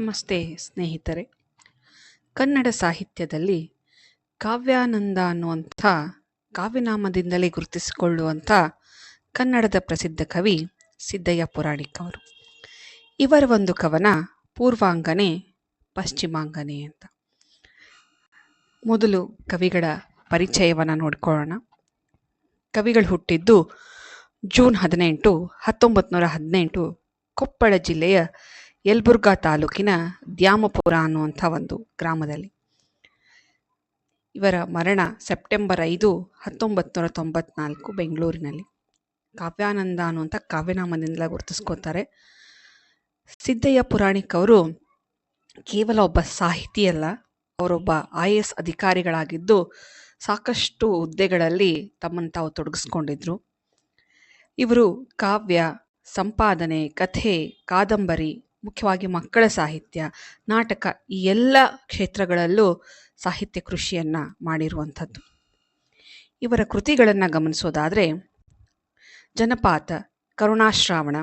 ನಮಸ್ತೆ ಸ್ನೇಹಿತರೆ. ಕನ್ನಡ ಸಾಹಿತ್ಯದಲ್ಲಿ ಕಾವ್ಯಾನಂದ ಅನ್ನುವಂಥ ಕಾವ್ಯನಾಮದಿಂದಲೇ ಗುರುತಿಸಿಕೊಳ್ಳುವಂಥ ಕನ್ನಡದ ಪ್ರಸಿದ್ಧ ಕವಿ ಸಿದ್ದಯ್ಯ ಪುರಾಣಿಕ್ ಅವರು. ಇವರ ಒಂದು ಕವನ ಪೂರ್ವಾಂಗನೆ ಪಶ್ಚಿಮಾಂಗನೆ ಅಂತ. ಮೊದಲು ಕವಿಗಳ ಪರಿಚಯವನ್ನು ನೋಡ್ಕೊಳ್ಳೋಣ. ಕವಿಗಳು ಹುಟ್ಟಿದ್ದು ಜೂನ್ ಹದಿನೆಂಟು ಹತ್ತೊಂಬತ್ತು ನೂರ ಹದಿನೆಂಟು ಕೊಪ್ಪಳ ಜಿಲ್ಲೆಯ ಯಲಬುರ್ಗಾ ತಾಲೂಕಿನ ದ್ಯಾಮಪುರ ಅನ್ನುವಂಥ ಒಂದು ಗ್ರಾಮದಲ್ಲಿ. ಇವರ ಮರಣ ಸೆಪ್ಟೆಂಬರ್ ಐದು ಹತ್ತೊಂಬತ್ತು ನೂರ ತೊಂಬತ್ನಾಲ್ಕು ಬೆಂಗಳೂರಿನಲ್ಲಿ. ಕಾವ್ಯಾನಂದ ಅನ್ನುವಂಥ ಕಾವ್ಯನಾಮದಿಂದಲೇ ಗುರುತಿಸ್ಕೋತಾರೆ. ಸಿದ್ದಯ್ಯ ಪುರಾಣಿಕ್ ಅವರು ಕೇವಲ ಒಬ್ಬ ಸಾಹಿತಿಯಲ್ಲ, ಅವರೊಬ್ಬ ಐ ಎ ಎಸ್ ಅಧಿಕಾರಿಗಳಾಗಿದ್ದು ಸಾಕಷ್ಟು ಹುದ್ದೆಗಳಲ್ಲಿ ತಮ್ಮನ್ನು ತಾವು ತೊಡಗಿಸ್ಕೊಂಡಿದ್ರು. ಇವರು ಕಾವ್ಯ, ಸಂಪಾದನೆ, ಕಥೆ, ಕಾದಂಬರಿ ಮುಖ್ಯವಾಗಿ ಮಕ್ಕಳ ಸಾಹಿತ್ಯ, ನಾಟಕ ಈ ಎಲ್ಲ ಕ್ಷೇತ್ರಗಳಲ್ಲೂ ಸಾಹಿತ್ಯ ಕೃಷಿಯನ್ನು ಮಾಡಿರುವಂಥದ್ದು. ಇವರ ಕೃತಿಗಳನ್ನು ಗಮನಿಸೋದಾದರೆ, ಜನಪಾತ, ಕರುಣಾಶ್ರಾವಣ,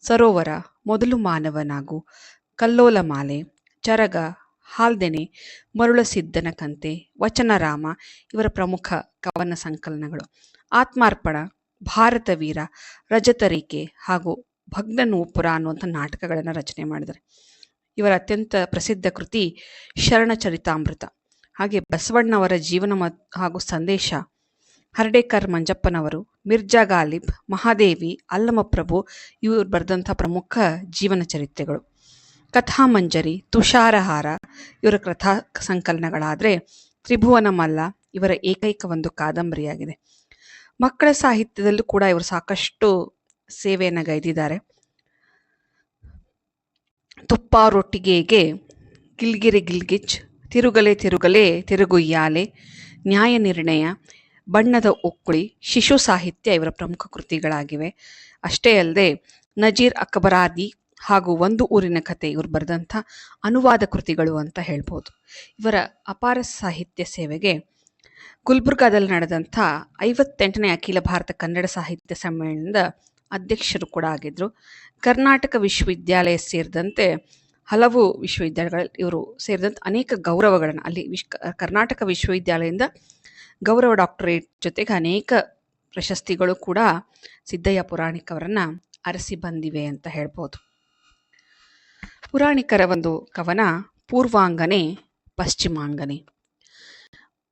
ಸರೋವರ, ಮೊದಲು ಮಾನವನಾಗು, ಕಲ್ಲೋಲಮಾಲೆ, ಚರಗ, ಹಾಲ್ದೆನೆ, ಮರುಳಸಿದ್ದನ ಕಂತೆ, ವಚನರಾಮ ಇವರ ಪ್ರಮುಖ ಕವನ ಸಂಕಲನಗಳು. ಆತ್ಮಾರ್ಪಣ, ಭಾರತ ವೀರ, ರಜತರಿಕೆ ಹಾಗೂ ಭಗ್ನನೂಪುರ ಅನ್ನುವಂಥ ನಾಟಕಗಳನ್ನು ರಚನೆ ಮಾಡಿದ್ದಾರೆ. ಇವರ ಅತ್ಯಂತ ಪ್ರಸಿದ್ಧ ಕೃತಿ ಶರಣಚರಿತಾಮೃತ. ಹಾಗೆ ಬಸವಣ್ಣವರ ಜೀವನ ಮತ್ ಹಾಗೂ ಸಂದೇಶ, ಹರ್ಡೇಕರ್ ಮಂಜಪ್ಪನವರು, ಮಿರ್ಜಾ ಗಾಲಿಬ್, ಮಹಾದೇವಿ, ಅಲ್ಲಮಪ್ರಭು ಇವರು ಬರೆದಂಥ ಪ್ರಮುಖ ಜೀವನ ಚರಿತ್ರೆಗಳು. ಕಥಾಮಂಜರಿ ತುಷಾರಹಾರ ಇವರ ಕಥಾ ಸಂಕಲನಗಳಾದರೆ ತ್ರಿಭುವನ ಮಲ್ಲ ಇವರ ಏಕೈಕ ಒಂದು ಕಾದಂಬರಿಯಾಗಿದೆ. ಮಕ್ಕಳ ಸಾಹಿತ್ಯದಲ್ಲೂ ಕೂಡ ಇವರು ಸಾಕಷ್ಟು ಸೇವೆಯನ್ನು ಗೈದಿದ್ದಾರೆ. ತುಪ್ಪ ರೊಟ್ಟಿಗೆಗೆ ಗಿಲ್ಗಿರಿ ಗಿಲ್ಗಿಚ್, ತಿರುಗಲೆ ತಿರುಗಲೆ ತಿರುಗುಯ್ಯಾಲೆ ನ್ಯಾಯ ನಿರ್ಣಯ, ಬಣ್ಣದ ಒಕ್ಕುಳಿ ಶಿಶು ಸಾಹಿತ್ಯ ಇವರ ಪ್ರಮುಖ ಕೃತಿಗಳಾಗಿವೆ. ಅಷ್ಟೇ ಅಲ್ಲದೆ ನಜೀರ್ ಅಕ್ಬರಾದಿ ಹಾಗೂ ಒಂದು ಊರಿನ ಕತೆ ಇವರು ಬರೆದಂಥ ಅನುವಾದ ಕೃತಿಗಳು ಅಂತ ಹೇಳ್ಬೋದು. ಇವರ ಅಪಾರ ಸಾಹಿತ್ಯ ಸೇವೆಗೆ ಗುಲ್ಬರ್ಗಾದಲ್ಲಿ ನಡೆದಂಥ ಐವತ್ತೆಂಟನೇ ಅಖಿಲ ಭಾರತ ಕನ್ನಡ ಸಾಹಿತ್ಯ ಸಮ್ಮೇಳನದ ಅಧ್ಯಕ್ಷರು ಕೂಡ ಆಗಿದ್ದರು ಕರ್ನಾಟಕ ವಿಶ್ವವಿದ್ಯಾಲಯ ಸೇರಿದಂತೆ ಹಲವು ವಿಶ್ವವಿದ್ಯಾಲಯಗಳಲ್ಲಿ ಇವರು ಸೇರಿದಂತೆ ಅನೇಕ ಗೌರವಗಳನ್ನು ಅಲ್ಲಿ ವಿಶ್ ಕರ್ನಾಟಕ ವಿಶ್ವವಿದ್ಯಾಲಯದಿಂದ ಗೌರವ ಡಾಕ್ಟರೇಟ್ ಜೊತೆಗೆ ಅನೇಕ ಪ್ರಶಸ್ತಿಗಳು ಕೂಡ ಸಿದ್ದಯ್ಯ ಪುರಾಣಿಕ್ ಅವರನ್ನು ಅರಸಿ ಬಂದಿವೆ ಅಂತ ಹೇಳ್ಬೋದು. ಪುರಾಣಿಕರ ಒಂದು ಕವನ ಪೂರ್ವಾಂಗನೆ ಪಶ್ಚಿಮಾಂಗನೆ.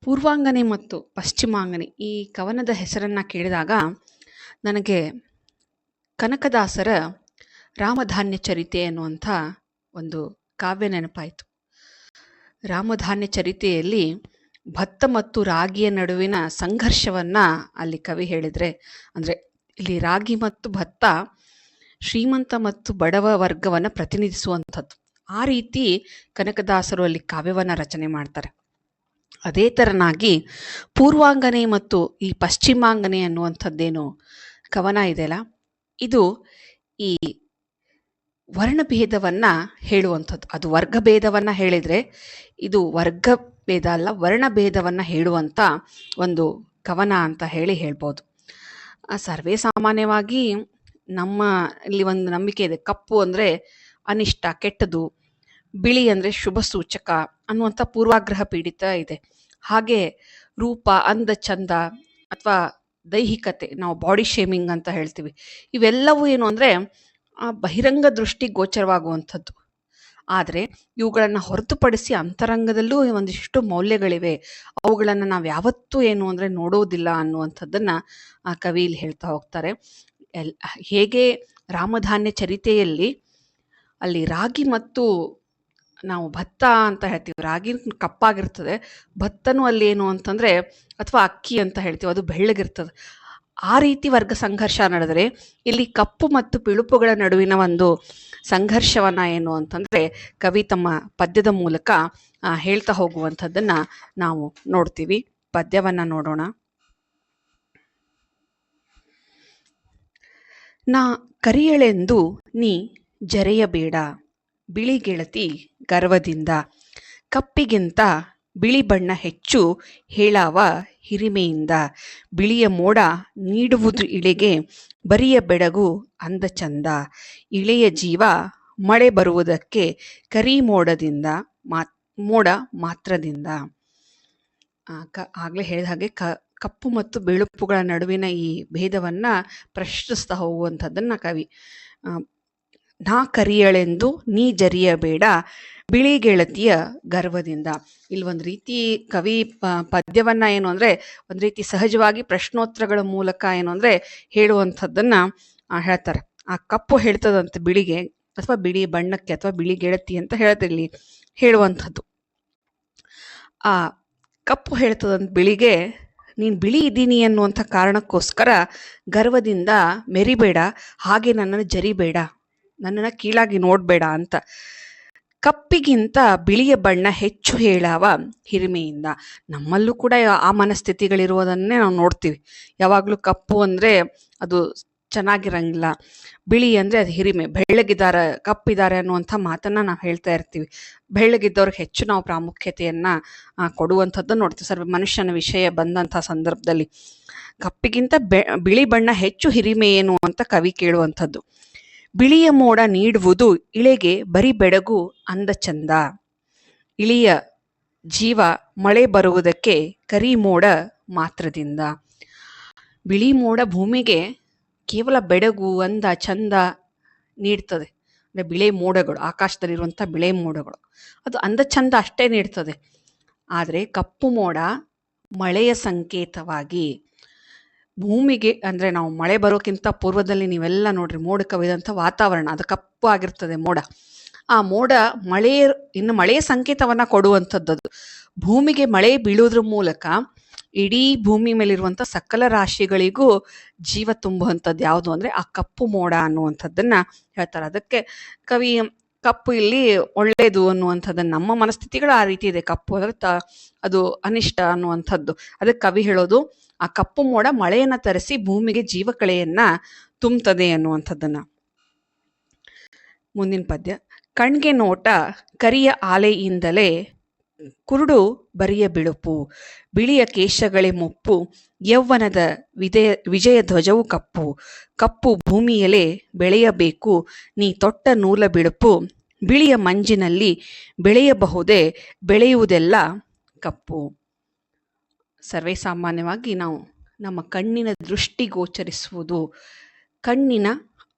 ಪೂರ್ವಾಂಗನೆ ಮತ್ತು ಪಶ್ಚಿಮಾಂಗನೆ. ಈ ಕವನದ ಹೆಸರನ್ನು ಕೇಳಿದಾಗ ನನಗೆ ಕನಕದಾಸರ ರಾಮಧಾನ್ಯ ಚರಿತೆ ಅನ್ನುವಂಥ ಒಂದು ಕಾವ್ಯ ನೆನಪಾಯಿತು. ರಾಮಧಾನ್ಯ ಚರಿತೆಯಲ್ಲಿ ಭತ್ತ ಮತ್ತು ರಾಗಿಯ ನಡುವಿನ ಸಂಘರ್ಷವನ್ನು ಅಲ್ಲಿ ಕವಿ ಹೇಳಿದರೆ, ಅಂದರೆ ಇಲ್ಲಿ ರಾಗಿ ಮತ್ತು ಭತ್ತ ಶ್ರೀಮಂತ ಮತ್ತು ಬಡವ ವರ್ಗವನ್ನು ಪ್ರತಿನಿಧಿಸುವಂಥದ್ದು. ಆ ರೀತಿ ಕನಕದಾಸರು ಅಲ್ಲಿ ಕಾವ್ಯವನ್ನು ರಚನೆ ಮಾಡ್ತಾರೆ. ಅದೇ ಥರನಾಗಿ ಪೂರ್ವಾಂಗನೆ ಮತ್ತು ಈ ಪಶ್ಚಿಮಾಂಗನೆ ಅನ್ನುವಂಥದ್ದೇನು ಕವನ ಇದೆಯಲ್ಲ ಇದು ಈ ವರ್ಣಭೇದವನ್ನು ಹೇಳುವಂಥದ್ದು. ಅದು ವರ್ಗಭೇದವನ್ನು ಹೇಳಿದರೆ ಇದು ವರ್ಗಭೇದ ಅಲ್ಲ, ವರ್ಣಭೇದವನ್ನು ಹೇಳುವಂಥ ಒಂದು ಕವನ ಅಂತ ಹೇಳಿ ಹೇಳ್ಬೋದು. ಸರ್ವೇ ಸಾಮಾನ್ಯವಾಗಿ ನಮ್ಮ ಇಲ್ಲಿ ಒಂದು ನಂಬಿಕೆ ಇದೆ. ಕಪ್ಪು ಅಂದರೆ ಅನಿಷ್ಟ, ಕೆಟ್ಟದು, ಬಿಳಿ ಅಂದರೆ ಶುಭ ಸೂಚಕ ಅನ್ನುವಂಥ ಪೂರ್ವಾಗ್ರಹ ಪೀಡಿತ ಇದೆ. ಹಾಗೆ ರೂಪ, ಅಂದ, ಚಂದ ಅಥವಾ ದೈಹಿಕತೆ, ನಾವು ಬಾಡಿ ಶೇಮಿಂಗ್ ಅಂತ ಹೇಳ್ತೀವಿ. ಇವೆಲ್ಲವೂ ಏನು ಅಂದರೆ ಬಹಿರಂಗ ದೃಷ್ಟಿ ಗೋಚರವಾಗುವಂಥದ್ದು. ಆದರೆ, ಇವುಗಳನ್ನು ಹೊರತುಪಡಿಸಿ ಅಂತರಂಗದಲ್ಲೂ ಒಂದಿಷ್ಟು ಮೌಲ್ಯಗಳಿವೆ. ಅವುಗಳನ್ನು ನಾವು ಯಾವತ್ತೂ ಏನು ಅಂದರೆ ನೋಡೋದಿಲ್ಲ ಅನ್ನುವಂಥದ್ದನ್ನು ಆ ಕವಿ ಇಲ್ಲಿ ಹೇಳ್ತಾ ಹೋಗ್ತಾರೆ. ಎಲ್, ಹೇಗೆ ರಾಮಧಾನ್ಯ ಚರಿತೆಯಲ್ಲಿ ಅಲ್ಲಿ ರಾಗಿ ಮತ್ತು ನಾವು ಭತ್ತ ಅಂತ ಹೇಳ್ತೀವಿ, ರಾಗಿ ಕಪ್ಪಾಗಿರ್ತದೆ, ಭತ್ತನೂ ಅಲ್ಲಿ ಏನು ಅಂತಂದರೆ ಅಥವಾ ಅಕ್ಕಿ ಅಂತ ಹೇಳ್ತೀವಿ, ಅದು ಬೆಳ್ಳಗಿರ್ತದೆ. ಆ ರೀತಿ ವರ್ಗ ಸಂಘರ್ಷ ನಡೆದರೆ ಇಲ್ಲಿ ಕಪ್ಪು ಮತ್ತು ಪಿಳುಪುಗಳ ನಡುವಿನ ಒಂದು ಸಂಘರ್ಷವನ್ನು ಏನು ಅಂತಂದರೆ ಕವಿ ತಮ್ಮ ಪದ್ಯದ ಮೂಲಕ ಹೇಳ್ತಾ ಹೋಗುವಂಥದ್ದನ್ನು ನಾವು ನೋಡ್ತೀವಿ. ಪದ್ಯವನ್ನು ನೋಡೋಣ. ನಾ ಕರಿಯಳೆಂದು ನೀ ಜರೆಯಬೇಡ, ಬಿಳಿ ಗೆಳತಿ ಗರ್ವದಿಂದ. ಕಪ್ಪಿಗಿಂತ ಬಿಳಿ ಬಣ್ಣ ಹೆಚ್ಚು ಹೇಳಾವ ಹಿರಿಮೆಯಿಂದ. ಬಿಳಿಯ ಮೋಡ ನೀಡುವುದು ಇಳೆಗೆ ಬರಿಯ ಬೆಡಗು ಅಂದ ಚಂದ. ಇಳೆಯ ಜೀವ ಮಳೆ ಬರುವುದಕ್ಕೆ ಕರಿ ಮೋಡದಿಂದ ಮಾತ್, ಮೋಡ ಮಾತ್ರದಿಂದ. ಕ, ಆಗಲೇ ಹೇಳಿದ ಹಾಗೆ ಕ, ಕಪ್ಪು ಮತ್ತು ಬಿಳುಪುಗಳ ನಡುವಿನ ಈ ಭೇದವನ್ನು ಪ್ರಶ್ನಿಸ್ತಾ ಹೋಗುವಂಥದ್ದನ್ನು ಕವಿ ನಾ ಕರಿಯಳೆಂದು ನೀ ಜರಿಯಬೇಡ ಬಿಳಿ ಗೆಳತಿಯ ಗರ್ವದಿಂದ. ಇಲ್ಲಿ ಒಂದು ರೀತಿ ಕವಿ ಪದ್ಯವನ್ನ ಏನು ಅಂದ್ರೆ, ಒಂದು ರೀತಿ ಸಹಜವಾಗಿ ಪ್ರಶ್ನೋತ್ತರಗಳ ಮೂಲಕ ಏನು ಅಂದ್ರೆ ಹೇಳುವಂಥದ್ದನ್ನ ಹೇಳ್ತಾರೆ. ಆ ಕಪ್ಪು ಹೇಳ್ತದಂತ ಬಿಳಿಗೆ ಅಥವಾ ಬಿಳಿ ಬಣ್ಣಕ್ಕೆ ಅಥವಾ ಬಿಳಿ ಗೆಳತಿ ಅಂತ ಹೇಳ್ತಿರ್ಲಿ ಹೇಳುವಂಥದ್ದು. ಆ, ಕಪ್ಪು ಹೇಳ್ತದಂತ ಬಿಳಿಗೆ ನೀನು ಬಿಳಿ ಇದ್ದೀನಿ ಅನ್ನುವಂಥ ಕಾರಣಕ್ಕೋಸ್ಕರ ಗರ್ವದಿಂದ ಮೆರಿಬೇಡ, ಹಾಗೆ ನನ್ನನ್ನು ಜರಿಬೇಡ ನನ್ನನ್ನು ಕೀಳಾಗಿ ನೋಡ್ಬೇಡ ಅಂತ. ಕಪ್ಪಿಗಿಂತ ಬಿಳಿಯ ಬಣ್ಣ ಹೆಚ್ಚು ಹೇಳಾವ ಹಿರಿಮೆಯಿಂದ. ನಮ್ಮಲ್ಲೂ ಕೂಡ ಆ ಮನಸ್ಥಿತಿಗಳಿರುವುದನ್ನೇ ನಾವು ನೋಡ್ತೀವಿ. ಯಾವಾಗಲೂ ಕಪ್ಪು ಅಂದರೆ ಅದು ಚೆನ್ನಾಗಿರಂಗಿಲ್ಲ. ಬಿಳಿ ಅಂದರೆ ಅದು ಹಿರಿಮೆ. ಬೆಳ್ಳಗಿದ್ದಾರೆ, ಕಪ್ಪಿದ್ದಾರೆ ಅನ್ನುವಂಥ ಮಾತನ್ನ ನಾವು ಹೇಳ್ತಾ ಇರ್ತೀವಿ. ಬೆಳ್ಳಗಿದ್ದವ್ರಿಗೆ ಹೆಚ್ಚು ನಾವು ಪ್ರಾಮುಖ್ಯತೆಯನ್ನು ಕೊಡುವಂಥದ್ದು ನೋಡ್ತೀವಿ. ಸರ್ ಮನುಷ್ಯನ ವಿಷಯ ಬಂದಂಥ ಸಂದರ್ಭದಲ್ಲಿ. ಕಪ್ಪಿಗಿಂತ ಬಿಳಿ ಬಣ್ಣ ಹೆಚ್ಚು ಹಿರಿಮೆ ಏನು ಅಂತ ಕವಿ ಕೇಳುವಂಥದ್ದು. ಬಿಳಿಯ ಮೋಡ ನೀಡುವುದು ಇಳೆಗೆ ಬರಿ ಬೆಡಗು ಅಂದ ಚಂದ. ಇಳಿಯ ಜೀವ ಮಳೆ ಬರುವುದಕ್ಕೆ ಕರಿ ಮೋಡ ಮಾತ್ರದಿಂದ. ಬಿಳಿ ಮೋಡ ಭೂಮಿಗೆ ಕೇವಲ ಬೆಡಗು ಅಂದ ಚಂದ ನೀಡ್ತದೆ. ಅಂದರೆ ಬಿಳೆ ಮೋಡಗಳು ಆಕಾಶದಲ್ಲಿರುವಂಥ ಬಿಳೆ ಮೋಡಗಳು. ಅದು ಅಂದ ಚಂದ ಅಷ್ಟೇ ನೀಡ್ತದೆ. ಆದರೆ ಕಪ್ಪು ಮೋಡ ಮಳೆಯ ಸಂಕೇತವಾಗಿ ಭೂಮಿಗೆ ಅಂದರೆ ನಾವು ಮಳೆ ಬರೋಕ್ಕಿಂತ ಪೂರ್ವದಲ್ಲಿ ನೀವೆಲ್ಲ ನೋಡ್ರಿ ಮೋಡ ಕವಿದಂಥ ವಾತಾವರಣ, ಅದು ಕಪ್ಪು ಆಗಿರ್ತದೆ ಮೋಡ. ಆ ಮೋಡ ಮಳೆ, ಇನ್ನು ಮಳೆಯ ಸಂಕೇತವನ್ನು ಕೊಡುವಂಥದ್ದು ಭೂಮಿಗೆ ಮಳೆ ಬೀಳೋದ್ರ ಮೂಲಕ ಇಡೀ ಭೂಮಿ ಮೇಲಿರುವಂಥ ಸಕಲ ರಾಶಿಗಳಿಗೂ ಜೀವ ತುಂಬುವಂಥದ್ದು ಯಾವುದು ಅಂದರೆ ಆ ಕಪ್ಪು ಮೋಡ ಅನ್ನುವಂಥದ್ದನ್ನು ಹೇಳ್ತಾರೆ. ಅದಕ್ಕೆ ಕವಿ ಕಪ್ಪು ಇಲ್ಲಿ ಒಳ್ಳೇದು ಅನ್ನುವಂಥದ್ದು, ನಮ್ಮ ಮನಸ್ಥಿತಿಗಳು ಆ ರೀತಿ ಇದೆ. ಕಪ್ಪು ಅಂದ್ರೆ ತ- ಅದು ಅನಿಷ್ಟ ಅನ್ನುವಂಥದ್ದು. ಅದಕ್ಕೆ ಕವಿ ಹೇಳೋದು, ಆ ಕಪ್ಪು ಮೋಡ ಮಳೆಯನ್ನ ತರಿಸಿ ಭೂಮಿಗೆ ಜೀವಕಳೆಯನ್ನ ತುಂಬುತ್ತದೆ ಅನ್ನುವಂಥದ್ದನ್ನ. ಮುಂದಿನ ಪದ್ಯ, ಕಣ್ಗೆ ನೋಟ ಕರಿಯ ಆಲೆಯಿಂದಲೇ ಕುರುಡು ಬರಿಯ ಬಿಳುಪು, ಬಿಳಿಯ ಕೇಶಗಳೇ ಮುಪ್ಪು, ಯೌವನದ ವಿಜಯ ವಿಜಯ ಧ್ವಜವು ಕಪ್ಪು. ಕಪ್ಪು ಭೂಮಿಯಲೇ ಬೆಳೆಯಬೇಕು, ನೀ ತೊಟ್ಟ ನೂಲ ಬಿಳುಪು. ಬಿಳಿಯ ಮಂಜಿನಲ್ಲಿ ಬೆಳೆಯಬಹುದೇ, ಬೆಳೆಯುವುದೆಲ್ಲ ಕಪ್ಪು. ಸರ್ವೇ ಸಾಮಾನ್ಯವಾಗಿ ನಾವು ನಮ್ಮ ಕಣ್ಣಿನ ದೃಷ್ಟಿಗೋಚರಿಸುವುದು ಕಣ್ಣಿನ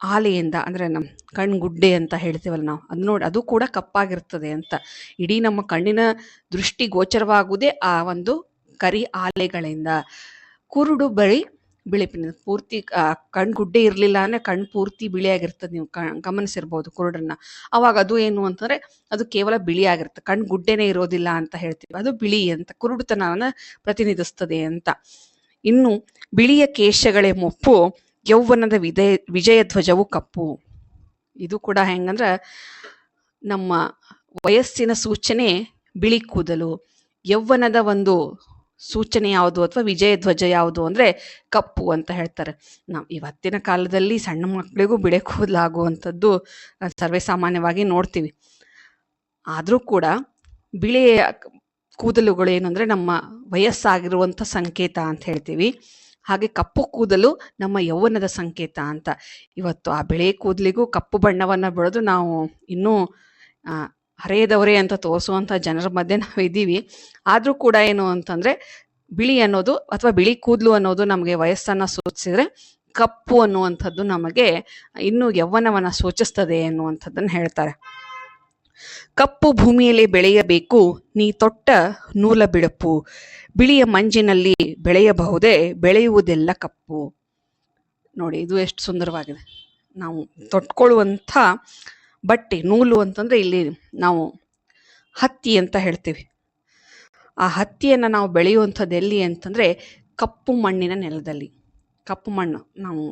ಆಲೆಯಿಂದ, ಅಂದರೆ ನಮ್ಮ ಕಣ್ಗುಡ್ಡೆ ಅಂತ ಹೇಳ್ತೀವಲ್ಲ ನಾವು, ಅದು ನೋಡಿ ಅದು ಕೂಡ ಕಪ್ಪಾಗಿರ್ತದೆ ಅಂತ. ಇಡೀ ನಮ್ಮ ಕಣ್ಣಿನ ದೃಷ್ಟಿ ಗೋಚರವಾಗುವುದೇ ಆ ಒಂದು ಕರಿ ಆಲೆಗಳಿಂದ. ಕುರುಡು ಬಳಿ ಬಿಳಿಪಿನ ಪೂರ್ತಿ ಕಣ್ಗುಡ್ಡೆ ಇರಲಿಲ್ಲ ಅಂದರೆ ಕಣ್ಣು ಪೂರ್ತಿ ಬಿಳಿಯಾಗಿರ್ತದೆ, ನೀವು ಕ- ಗಮನಿಸಿರ್ಬೋದು ಕುರುಡನ್ನ. ಅವಾಗ ಅದು ಏನು ಅಂತಂದ್ರೆ, ಅದು ಕೇವಲ ಬಿಳಿಯಾಗಿರುತ್ತೆ, ಕಣ್ಗುಡ್ಡೆನೇ ಇರೋದಿಲ್ಲ ಅಂತ ಹೇಳ್ತೀವಿ. ಅದು ಬಿಳಿ ಅಂತ, ಕುರುಡುತನವನ್ನು ಪ್ರತಿನಿಧಿಸ್ತದೆ ಅಂತ. ಇನ್ನು ಬಿಳಿಯ ಕೇಶಗಳೇ ಮುಪ್ಪು ಯೌವನದ ವಿಜಯ ವಿಜಯ ಧ್ವಜವು ಕಪ್ಪು. ಇದು ಕೂಡ ಹೆಂಗಂದ್ರೆ ನಮ್ಮ ವಯಸ್ಸಿನ ಸೂಚನೆ ಬಿಳಿ ಕೂದಲು. ಯೌವನದ ಒಂದು ಸೂಚನೆ ಯಾವುದು ಅಥವಾ ವಿಜಯ ಧ್ವಜ ಯಾವುದು ಅಂದ್ರೆ ಕಪ್ಪು ಅಂತ ಹೇಳ್ತಾರೆ. ನಾವು ಇವತ್ತಿನ ಕಾಲದಲ್ಲಿ ಸಣ್ಣ ಮಕ್ಕಳಿಗೂ ಬಿಳೆ ಕೂದಲಾಗುವಂಥದ್ದು ಸರ್ವೇ ಸಾಮಾನ್ಯವಾಗಿ ನೋಡ್ತೀವಿ. ಆದರೂ ಕೂಡ ಬಿಳಿಯ ಕೂದಲುಗಳು ಏನಂದ್ರೆ ನಮ್ಮ ವಯಸ್ಸಾಗಿರುವಂಥ ಸಂಕೇತ ಅಂತ ಹೇಳ್ತೀವಿ. ಹಾಗೆ ಕಪ್ಪು ಕೂದಲು ನಮ್ಮ ಯೌವನದ ಸಂಕೇತ ಅಂತ. ಇವತ್ತು ಆ ಬಿಳಿ ಕೂದಲಿಗೂ ಕಪ್ಪು ಬಣ್ಣವನ್ನು ಬೆಳೆದು ನಾವು ಇನ್ನೂ ಹರೆಯದವರೇ ಅಂತ ತೋರಿಸುವಂಥ ಜನರ ಮಧ್ಯೆ ನಾವು ಇದ್ದೀವಿ. ಆದರೂ ಕೂಡ ಏನು ಅಂತಂದರೆ ಬಿಳಿ ಅನ್ನೋದು ಅಥವಾ ಬಿಳಿ ಕೂದಲು ಅನ್ನೋದು ನಮಗೆ ವಯಸ್ಸನ್ನು ಸೂಚಿಸಿದ್ರೆ ಕಪ್ಪು ಅನ್ನುವಂಥದ್ದು ನಮಗೆ ಇನ್ನೂ ಯೌವನವನ್ನು ಸೂಚಿಸ್ತದೆ ಅನ್ನುವಂಥದ್ದನ್ನು ಹೇಳ್ತಾರೆ. ಕಪ್ಪು ಭೂಮಿಯಲ್ಲಿ ಬೆಳೆಯಬೇಕು, ನೀ ತೊಟ್ಟ ನೂಲ ಬಿಡಪ್ಪು, ಬಿಳಿಯ ಮಂಜಿನಲ್ಲಿ ಬೆಳೆಯಬಹುದೇ, ಬೆಳೆಯುವುದೆಲ್ಲ ಕಪ್ಪು. ನೋಡಿ, ಇದು ಎಷ್ಟು ಸುಂದರವಾಗಿದೆ. ನಾವು ತೊಟ್ಕೊಳ್ಳುವಂಥ ಬಟ್ಟೆ, ನೂಲು ಅಂತಂದರೆ ಇಲ್ಲಿ ನಾವು ಹತ್ತಿ ಅಂತ ಹೇಳ್ತೀವಿ. ಆ ಹತ್ತಿಯನ್ನು ನಾವು ಬೆಳೆಯುವಂಥದ್ದು ಎಲ್ಲಿ ಅಂತಂದರೆ ಕಪ್ಪು ಮಣ್ಣಿನ ನೆಲದಲ್ಲಿ. ಕಪ್ಪು ಮಣ್ಣು, ನಾವು